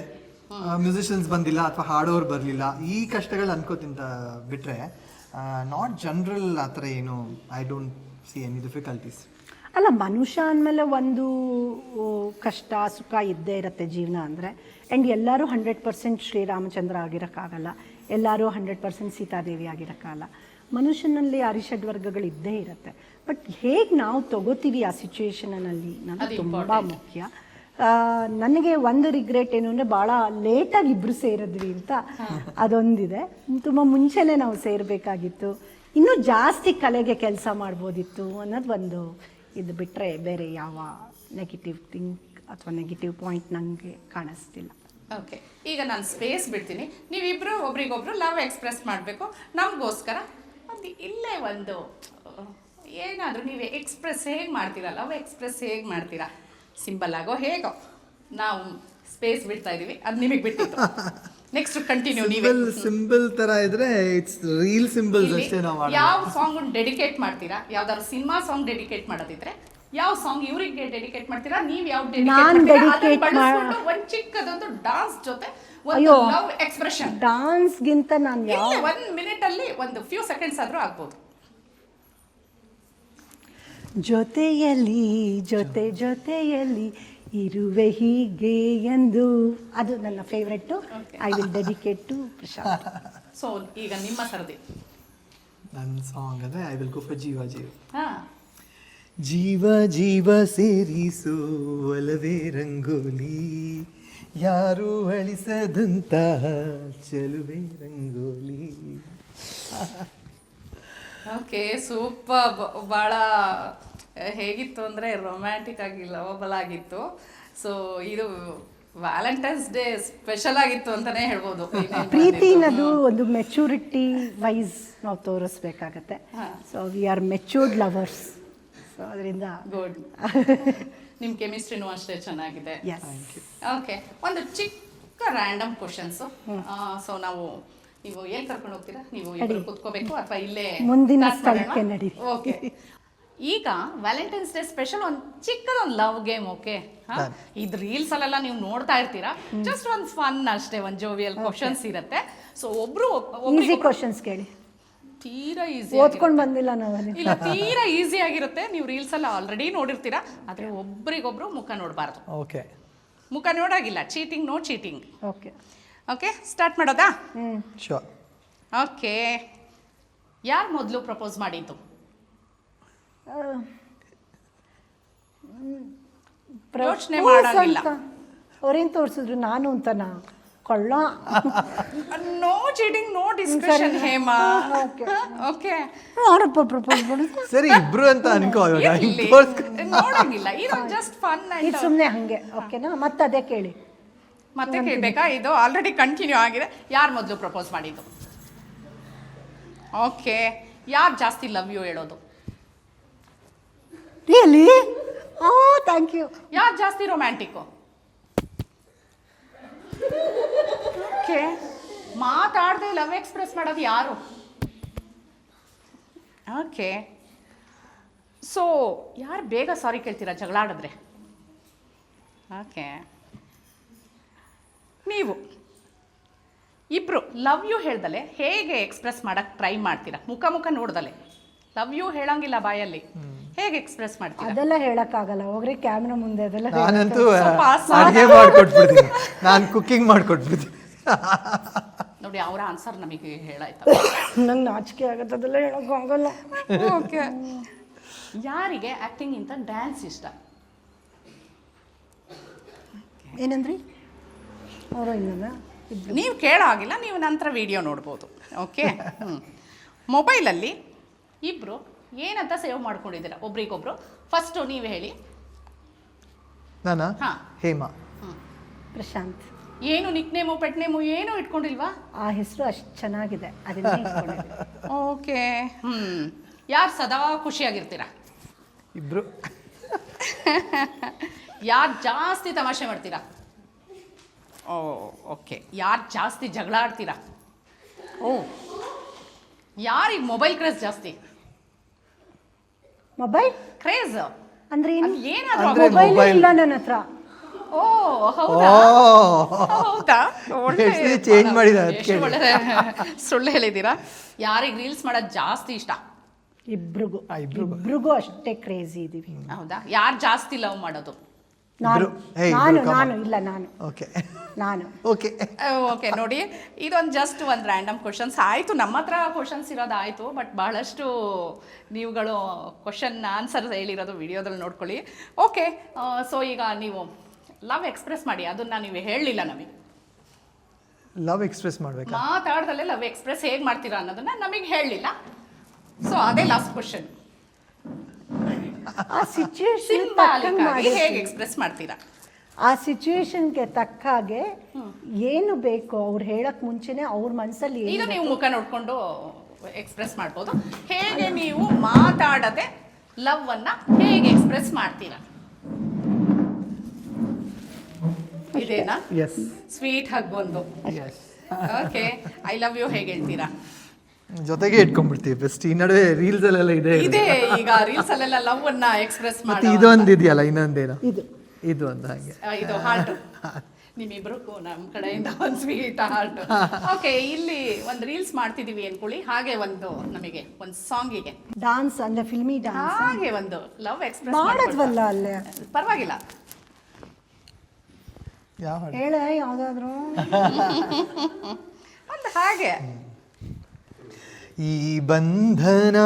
ಮ್ಯೂಸಿಷಿಯನ್ಸ್ ಬಂದಿಲ್ಲ ಅಥವಾ ಹಾಡೋರು ಬರಲಿಲ್ಲ. ಈ ಕಷ್ಟಗಳು ಅನ್ಕೋತಿಂತ ಬಿಟ್ಟರೆ ನಾಟ್ ಜನರಲ್ ಆ ಥರ ಏನು I don't see any difficulties ಅಲ್ಲ ಮನುಷ್ಯ ಅಂದಮೇಲೆ ಒಂದು ಕಷ್ಟ ಸುಖ ಇದ್ದೇ ಇರುತ್ತೆ ಜೀವನ ಅಂದರೆ. ಆ್ಯಂಡ್ ಎಲ್ಲರೂ ಹಂಡ್ರೆಡ್ ಪರ್ಸೆಂಟ್ ಶ್ರೀರಾಮಚಂದ್ರ ಆಗಿರೋಕ್ಕಾಗಲ್ಲ. ಎಲ್ಲರೂ ಹಂಡ್ರೆಡ್ ಪರ್ಸೆಂಟ್ ಸೀತಾದೇವಿ ಆಗಿರೋಕ್ಕಾಗಲ್ಲ. ಮನುಷ್ಯನಲ್ಲಿ ಅರಿಷಡ್ ವರ್ಗಗಳು ಇದ್ದೇ ಇರುತ್ತೆ. ಬಟ್ ಹೇಗೆ ನಾವು ತಗೋತೀವಿ ಆ ಸಿಚುವೇಶನಲ್ಲಿ ನಮಗೆ ತುಂಬ ಮುಖ್ಯ. ಆ, ನನಗೆ ಒಂದು ರಿಗ್ರೆಟ್ ಏನು ಅಂದರೆ ಭಾಳ ಲೇಟಾಗಿ ಇಬ್ಬರು ಸೇರಿದ್ವಿ ಅಂತ ಅದೊಂದಿದೆ. ತುಂಬ ಮುಂಚೆನೇ ನಾವು ಸೇರಬೇಕಾಗಿತ್ತು. ಇನ್ನೂ ಜಾಸ್ತಿ ಕಲೆಗೆ ಕೆಲಸ ಮಾಡ್ಬೋದಿತ್ತು ಅನ್ನೋದು ಒಂದು ಇದು ಬಿಟ್ಟರೆ ಬೇರೆ ಯಾವ ನೆಗೆಟಿವ್ ಥಿಂಕ್ ಅಥವಾ ನೆಗೆಟಿವ್ ಪಾಯಿಂಟ್ ನನಗೆ ಕಾಣಿಸ್ತಿಲ್ಲ. ಓಕೆ ಈಗ ನಾನು ಸ್ಪೇಸ್ ಬಿಡ್ತೀನಿ. ನೀವಿಬ್ರು ಒಬ್ರಿಗೊಬ್ರು ಲವ್ ಎಕ್ಸ್ಪ್ರೆಸ್ ಮಾಡಬೇಕು. ನಮಗೋಸ್ಕರ ಒಂದು ಇಲ್ಲೇ ಒಂದು ಏನಾದರೂ ನೀವು ಎಕ್ಸ್ಪ್ರೆಸ್ ಹೇಗೆ ಮಾಡ್ತೀರಾ? ಲವ್ ಎಕ್ಸ್ಪ್ರೆಸ್ ಹೇಗೆ ಮಾಡ್ತೀರಾ? ಸಿಂಪಲ್ ಆಗೋ ಹೇಗೋ ನಾವು ಸ್ಪೇಸ್ ಬಿಡ್ತಾ ಇದೀವಿ ಅದು ನಿಮಗೆ ಬಿಟ್ಟಿತ್ತು. ನೆಕ್ಸ್ಟ್ ಕಂಟಿನ್ಯೂ ನೀವೇ. ಸಿಂಬಲ್ ಸಿಂಬಲ್ ತರ ಇದ್ರೆ ಇಟ್ಸ್ ರೀಲ್ ಸಿಂಬಲ್ಸ್ ಅಷ್ಟೇ ನಾವು ಯಾವ ಸಾಂಗ್ ಡೆಡಿಕೇಟ್ ಮಾಡ್ತೀರಾ? ಯಾವ್ದಾದ್ರು ಸಿನಿಮಾ ಸಾಂಗ್ ಡೆಡಿಕೇಟ್ ಮಾಡೋದಿದ್ರೆ ಯಾವ ಸಾಂಗ್ ಇವ್ರಿಗೆ ಡೆಡಿಕೇಟ್ ಮಾಡ್ತೀರಾ? ನೀವ್ ಯಾವ ಡೆಡಿಕೇಟ್ ಮಾಡ್ತೀರಾ? ಒಂದ್ ಚಿಕ್ಕದೊಂದು ಡಾನ್ಸ್ ಜೊತೆ. ಒಂದು ಲವ್ ಎಕ್ಸ್ಪ್ರೆಷನ್ ಡಾನ್ಸ್ಗಿಂತ ನಾನು ಯಾವ ಒಂದ್ ಮಿನಿಟ್ ಅಲ್ಲಿ ಒಂದು ಫ್ಯೂ ಸೆಕೆಂಡ್ಸ್ ಆದ್ರೂ ಆಗ್ಬೋದು. ಜೊತೆಯಲ್ಲಿ ಜೊತೆ ಜೊತೆಯಲ್ಲಿ ಇರುವೆ ಹೀಗೆ ಎಂದು. ಅದು ನನ್ನ favourite I will dedicate to Prashanth so ಈಗ ನಿಮ್ಮ ಸರದಿ. ನನ್ನ ಸಾಂಗ್ ಅಂದ್ರೆ ಐ ವಿಲ್ ಗೋ ಫಾರ್ ಜೀವ ಜೀವ. ಹಾ. ಜೀವ ಜೀವ ಸೇರಿಸು ಒಲವೇ ರಂಗೋಲಿ. ಯಾರು ಅಳಿಸದಂತ ಚಲುವೆ ರಂಗೋಲಿ. ಓಕೆ ಸೂಪರ್ ಭಾಳ ಹೇಗಿತ್ತು ಅಂದರೆ ರೊಮ್ಯಾಂಟಿಕ್ ಆಗಿ ಲವಬಲ್ ಆಗಿತ್ತು ಸೊ ಇದು ವ್ಯಾಲೆಂಟೈನ್ಸ್ ಡೇ ಸ್ಪೆಷಲ್ ಆಗಿತ್ತು ಅಂತಾನೆ ಹೇಳ್ಬೋದು. ಪ್ರೀತಿ ಅನ್ನೋದು ಒಂದು ಮೆಚೂರಿಟಿ ವೈಸ್ ನಾವು ತೋರಿಸ್ಬೇಕಾಗತ್ತೆ. So we are matured lovers so ಅದರಿಂದ ಗುಡ್ ನಿಮ್ಮ ಕೆಮಿಸ್ಟ್ರಿನೂ ಅಷ್ಟೇ ಚೆನ್ನಾಗಿದೆ. ಓಕೆ ಒಂದು ಚಿಕ್ಕ ರ್ಯಾಂಡಮ್ ಕ್ವಶನ್ಸು ಸೊ ನಾವು ನೀವು ಎಲ್ಲಿ ಕರ್ಕೊಂಡು ಹೋಗ್ತೀರಾ? ನೀವು ಕುತ್ಕೋಬೇಕು ಕೂತ್ಕೋಬೇಕು ಅಥವಾ ಇಲ್ಲೇ ಮುಂದಿನ ಸ್ಥಳಕ್ಕೆ ನಡೀರಿ. ಓಕೆ ಈಗ ವ್ಯಾಲೆಂಟೈನ್ಸ್ ಡೇ ಸ್ಪೆಷಲ್ ಒಂದು ಚಿಕ್ಕದೊಂದು ಲವ್ ಗೇಮ್ ಓಕೆ ಇದು ರೀಲ್ಸ್ ಅಲ್ಲೆಲ್ಲ ನೀವು ನೋಡ್ತಾ ಇರ್ತೀರಾ? ಜಸ್ಟ್ ಒಂದು ಫನ್ ಅಷ್ಟೇ ಒಂದು ಜೋವಿಯಲ್ ಕ್ವಶನ್ಸ್ ಇರುತ್ತೆ. ಸೊ ಒಬ್ರು ಈಸಿ ಕ್ವಶನ್ಸ್ ಕೇಳಿ. ತೀರಾ ಈಸಿ ಓದ್ಕೊಂಡು ಬಂದಿಲ್ಲ ನಾವು ಇಲ್ಲ ತೀರಾ ಈಸಿ ಆಗಿರುತ್ತೆ. ನೀವು ರೀಲ್ಸ್ ಎಲ್ಲ ಆಲ್ರೆಡಿ ನೋಡಿರ್ತೀರಾ. ಆದ್ರೆ ಒಬ್ರಿಗೊಬ್ರು ಮುಖ ನೋಡಬಾರ್ದು. ಓಕೆ ಮುಖ ನೋಡಾಗಿಲ್ಲ. Cheating no cheating okay okay start ಮಾಡೋದಾ? ಓಕೆ ಯಾರು ಮೊದಲು ಪ್ರಪೋಸ್ ಮಾಡಿದ್ದು? ಯೋಚ್ನೆ ಮಾಡಂಗಿಲ್ಲ. ಅವ್ರೇನು ತೋರಿಸಿದ್ರು? ನಾನು ಅಂತನ? ಕೊಳ್ಳ? No cheating no discussion Hema. Okay. ಯಾರಪ್ಪ ಪ್ರಪೋಸ್ ಮಾಡಿದ್ರು ಸರಿ ಇಬ್ರು ಅಂತ ಅನ್ಕೋ ಇವಾಗ. ನೋಡಂಗಿಲ್ಲ. ಇದು ಜಸ್ಟ್ ಫನ್ ಇದು ಸುಮ್ಮನೆ ಹಾಗೆ ಓಕೆನಾ? ಮತ್ತೆ ಅದೇ ಕೇಳಿ. ಮತ್ತೆ ಕೇಳ್ಬೇಕಾ? ಇದು ಆಲ್ರೆಡಿ ಕಂಟಿನ್ಯೂ ಆಗಿದೆ. ಯಾರು ಮೊದಲು ಪ್ರಪೋಸ್ ಮಾಡಿದ್ದು? ಓಕೆ. ಯಾರು ಜಾಸ್ತಿ ಲವ್ ಯು ಹೇಳೋದು? ರಿಯಲಿ ಓ ಥ್ಯಾಂಕ್ ಯು ಯಾರು ಜಾಸ್ತಿ ರೊಮ್ಯಾಂಟಿಕ್ಕು ಓಕೆ ಮಾತಾಡದೆ ಲವ್ ಎಕ್ಸ್ಪ್ರೆಸ್ ಮಾಡೋದು ಯಾರು? ಓಕೆ ಸೊ ಯಾರು ಬೇಗ ಸಾರಿ ಕೇಳ್ತೀರಾ? ಜಗಳ ಆಡಿದ್ರೆ. ಓಕೆ ನೀವು ಇಬ್ರು ಲವ್ ಯು ಹೇಳ್ದಲೆ ಹೇಗೆ ಎಕ್ಸ್ಪ್ರೆಸ್ ಮಾಡೋಕ್ಕೆ ಟ್ರೈ ಮಾಡ್ತೀರಾ? ಮುಖ ಮುಖ ನೋಡ್ದಲೆ. ಲವ್ ಯು ಹೇಳಂಗಿಲ್ಲ ಬಾಯಲ್ಲಿ. ಹೇಗೆ ಎಕ್ಸ್ಪ್ರೆಸ್ ಮಾಡ್ತೀರಾ? ಅದೆಲ್ಲ ಹೇಳಕ್ಕಾಗಲ್ಲ. ಹೋಗ್ರಿ ಕ್ಯಾಮ್ರಾ ಮುಂದೆ ಅದೆಲ್ಲ ನಾನಂತೂ ಸ್ವಲ್ಪ ಅಡುಗೆ ಮಾಡ್ಕೊಟ್ಬಿಡ್ತೀನಿ. ನಾನು ಕುಕ್ಕಿಂಗ್ ಮಾಡ್ಕೊಟ್ಬಿಡ್ತೀನಿ. ನೋಡಿ ಅವರ ಆನ್ಸರ್ ನಮಗೆ ಹೇಳಾಯ್ತು? ನಂಗೆ ನಾಚಿಕೆ ಆಗತ್ತೆ ಅದೆಲ್ಲ ಹೇಳೋಕ್ಕಾಗಲ್ಲ ಓಕೆ. ಯಾರಿಗೆ ಆ್ಯಕ್ಟಿಂಗ್ ಇಂತ ಡ್ಯಾನ್ಸ್ ಇಷ್ಟ? ಏನಂದ್ರಿ? ಅವರ ಇನ್ನಲ್ಲ ನೀವು ಕೇಳೋ ಆಗಿಲ್ಲ ನೀವು ನಂತರ ವಿಡಿಯೋ ನೋಡ್ಬೋದು. ಓಕೆ? ಮೊಬೈಲಲ್ಲಿ ಇಬ್ಬರು ಏನಂತ ಸೇವ್ ಮಾಡ್ಕೊಂಡಿದ್ದೀರಾ? ಒಬ್ರಿಗೊಬ್ರು. ಫಸ್ಟು ನೀವೇ ಹೇಳಿ. ನಾನು? ಹಾ. ಹೇಮಾ. ಪ್ರಶಾಂತ್. ಏನು ನಿಕ್ ನೇಮು ಪೆಟ್ ನೇಮು ಏನೂ ಇಟ್ಕೊಂಡಿಲ್ವಾ? ಆ ಹೆಸರು ಅಷ್ಟು ಚೆನ್ನಾಗಿದೆ. ಅದನ್ನೇ ಇಟ್ಕೊಂಡಿದ್ದೀನಿ. ಓಕೆ. ಹ್ಞೂ ಯಾರು ಸದಾ ಖುಷಿಯಾಗಿರ್ತೀರಾ? ಇಬ್ರು. ಯಾರು ಜಾಸ್ತಿ ತಮಾಷೆ ಮಾಡ್ತೀರಾ? Oh okay. ಯಾರು ಜಾಸ್ತಿ ಜಗಳ ಆಡ್ತೀರಾ? ಓ. ಯಾರಿಗೆ ಮೊಬೈಲ್ ಕ್ರೇಜ್ ಜಾಸ್ತಿ? ಮೊಬೈಲ್ ಕ್ರೇಜ್ ಅಂದ್ರೆ ಏನು? ಏನಾದ್ರೂ ಅಂದ್ರೆ ಮೊಬೈಲ್ ಮೊಬೈಲ್. ಇಲ್ಲ ನನ್ನ ಹತ್ರ. ಓ ಹೌದಾ? ಓ. ಹೌದಾ? ಒಳ್ಳೆ ಎಷ್ಟು change ಮಾಡಿದ್ದಾರೆ ಅದ್ಕೆ. ಎಷ್ಟು ಒಳ್ಳೆ ಸುಳ್ಳು ಹೇಳಿದೀರಾ ಯಾರಿಗೆ ರೀಲ್ಸ್ ಮಾಡೋದು ಜಾಸ್ತಿ ಇಷ್ಟ? ಇಬ್ರಿಗೂ. ಆ, ಇಬ್ರಿಗೂ. ಇಬ್ರಿಗೂ ಅಷ್ಟೇ ಕ್ರೇಜಿ ಇದೀವಿ. ಹೌದಾ? ಯಾರು ಜಾಸ್ತಿ ಲವ್ ಮಾಡೋದು? ನಾನು ನಾನು ಇಲ್ಲ ನಾನು. ಓಕೆ ನಾನು. ಓಕೆ ಓಕೆ ನೋಡಿ ಇದೊಂದು ಜಸ್ಟ್ ಒಂದು ರ್ಯಾಂಡಮ್ ಕ್ವಶನ್ಸ್ ಆಯಿತು ನಮ್ಮ ಹತ್ರ ಕ್ವಶನ್ಸ್ ಇರೋದು ಆಯಿತು ಬಟ್ ಬಹಳಷ್ಟು ನೀವುಗಳು ಕ್ವಶನ್ ಆನ್ಸರ್ ಹೇಳಿರೋದು ವಿಡಿಯೋದಲ್ಲಿ ನೋಡ್ಕೊಳ್ಳಿ. ಓಕೆ ಸೊ ಈಗ ನೀವು ಲವ್ ಎಕ್ಸ್ಪ್ರೆಸ್ ಮಾಡಿ ಅದನ್ನ ನೀವು ಹೇಳಲಿಲ್ಲ ನಮಗೆ. ಲವ್ ಎಕ್ಸ್ಪ್ರೆಸ್ ಮಾಡಬೇಕು? ಮಾತಾಡ್ದಲ್ಲೇ ಲವ್ ಎಕ್ಸ್ಪ್ರೆಸ್ ಹೇಗೆ ಮಾಡ್ತೀರಾ ಅನ್ನೋದನ್ನ ನಮಗೆ ಹೇಳಲಿಲ್ಲ ಸೊ ಅದೇ ಲಾಸ್ಟ್ ಕ್ವಶನ್ ಆ ಆಗಿ ಹೇಗೆ ಎಕ್ಸ್ಪ್ರೆಸ್ ಮಾಡ್ತೀರಾ? ಆ ಸಿಚುವೇಶನ್ಗೆ ತಕ್ಕ ಹಾಗೆ ಏನು ಬೇಕು ಅವ್ರು ಹೇಳಕ್ ಮುಂಚೆನೆ ಅವ್ರ ಮನಸ್ಸಲ್ಲಿ ಈಗ ಏನು ನೀವು ಮುಖ ನೋಡ್ಕೊಂಡು ಎಕ್ಸ್ಪ್ರೆಸ್ ಮಾಡ್ಬೋದು. ಹೇಗೆ ನೀವು ಮಾತಾಡದೆ ಲವ್ ಅನ್ನ ಹೇಗೆ ಎಕ್ಸ್ಪ್ರೆಸ್ ಮಾಡ್ತೀರಾ? ಇದೇನಾ? ಎಸ್ ಸ್ವೀಟ್ ಹಗ್ ಬಂದು yes okay I love you ಹೇಗೆ ಹೇಳ್ತೀರಾ? ಜೊತೆಗೆ ಇಟ್ಕೊಂಡ್ಬಿಡ್ತೀವಿ. ಬೆಸ್ಟ್ ಈ ನಡುವೆ ರೀಲ್ಸ್ ಅಲ್ಲೆಲ್ಲ ಇದೆ ಇದೆ ಈಗ ರೀಲ್ಸ್ ಅಲ್ಲೆಲ್ಲ ಲವ್ ಅನ್ನ ಎಕ್ಸ್ಪ್ರೆಸ್ ಮತ್ತೆ ಇದು ಇದೊಂದು ಇದೆಯಲ್ಲ ಇನ್ನೊಂದೇನು? ಇದು. ಇದು ಒಂದು ಹಾಗೆ ಇದು ಹಾರ್ಟ್ ನಿಮ್ಮಿಬ್ರಿಗೂ ನಮ್ಮ ಕಡೆಯಿಂದ ಒಂದು ಸ್ವೀಟ್ ಹಾರ್ಟ್ ಓಕೆ ಇಲ್ಲಿ ಒಂದು ರೀಲ್ಸ್ ಮಾಡ್ತಿದೀವಿ ಅನ್ಕೊಳ್ಳಿ. ಹಾಗೆ ಒಂದು ನಮಗೆ ಒಂದು ಸಾಂಗಿಗೆ ಡಾನ್ಸ್ ಅಂದ್ರೆ ಫಿಲ್ಮಿ ಡಾನ್ಸ್ ಹಾಗೆ ಒಂದು ಲವ್ ಎಕ್ಸ್ಪ್ರೆಸ್ ಮಾಡಿದ್ವಲ್ಲ ಅಲ್ಲೇ. ಪರವಾಗಿಲ್ಲ. ಯಾವ ಹೇಳ ಯಾವ್ದಾದ್ರು. ಒಂದು ಹಾಗೆ. ಈ ಬಂಧನ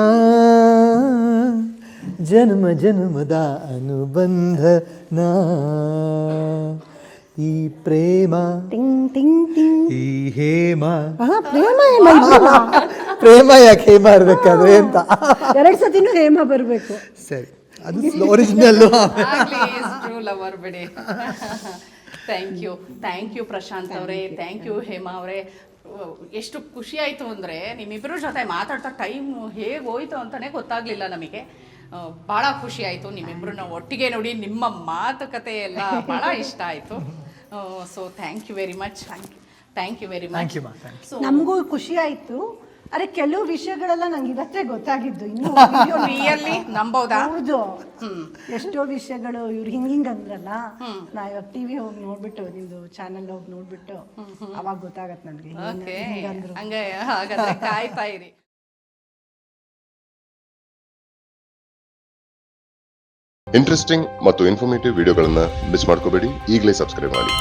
ಜನ್ಮ ಜನ್ಮದ ಅನುಬಂಧನ. ಈ ಪ್ರೇಮ ಟಿಂಗ್ ಟಿಂಗ್ ಟಿಂಗ್. ಈ ಹೇಮ. ಪ್ರೇಮ ಇದ್ಯಲ್ಲ. ಪ್ರೇಮ ಯಾಕೆ ಹೇಮ ಇರ್ಬೇಕಾದ್ರೆ ಅಂತ. ಎರಡ್ ಸತಿನೂ ಹೇಮ ಬರ್ಬೇಕು. ಸರಿ ಅದು ಒರಿಜಿನಲ್ಲು ಟ್ರೂ ಲವರ್ ಬಿಡಿ. Thank you thank you Prashanth ಅವರೇ. ಥ್ಯಾಂಕ್ ಯು ಹೇಮಾ ಅವರೇ. ಎಷ್ಟು ಖುಷಿ ಆಯಿತು ಅಂದರೆ ನಿಮ್ಮಿಬ್ಬರ ಜೊತೆ ಮಾತಾಡ್ತಾ ಟೈಮ್ ಹೇಗೆ ಹೋಯ್ತು ಅಂತಲೇ ಗೊತ್ತಾಗಲಿಲ್ಲ ನಮಗೆ. ಭಾಳ ಖುಷಿ ಆಯಿತು ನಿಮ್ಮಿಬ್ಬರನ್ನ ಒಟ್ಟಿಗೆ ನೋಡಿ ನಿಮ್ಮ ಮಾತುಕತೆ ಎಲ್ಲ ಭಾಳ ಇಷ್ಟ ಆಯಿತು. So thank you very much thank you very thank much you very thank so ನಮಗೂ ಖುಷಿ ಆಯ್ತು. ಅರೆ ಕೆಲವು ವಿಷಯಗಳೆಲ್ಲ ನಂಗೆ ಇವತ್ತೇ ಗೊತ್ತಾಗಿದ್ದು. ಇನ್ನು ರಿಯಲಿ ನಂಬೋದಾ? ಹೌದು. ಎಷ್ಟೋ ವಿಷಯಗಳು ಇವ್ರು ಹಿಂಗ್ ಹಿಂಗ್ ಅಂದ್ರಲ್ಲ ನಾ ಇವಾಗ ಟಿವಿ ಹೋಗಿ ನೋಡ್ಬಿಟ್ಟು ನಿಮ್ದು ಚಾನೆಲ್ ಹೋಗಿ ನೋಡ್ಬಿಟ್ಟು ಅವಾಗ ಗೊತ್ತಾಗತ್ತೆ ನನ್ಗೆ ಓಕೆ ಹಂಗೆ ಹಾಗಾದ್ರೆ ಕಾಯ್ತಾ ಇರಿ. ಇಂಟ್ರೆಸ್ಟಿಂಗ್ ಮತ್ತು ಇನ್ಫಾರ್ಮೇಟಿವ್ ವಿಡಿಯೋಗಳನ್ನ ಮಿಸ್ ಮಾಡ್ಕೋಬೇಡಿ. ಈಗಲೇ ಸಬ್ಸ್ಕ್ರೈಬ್ ಮಾಡಿ.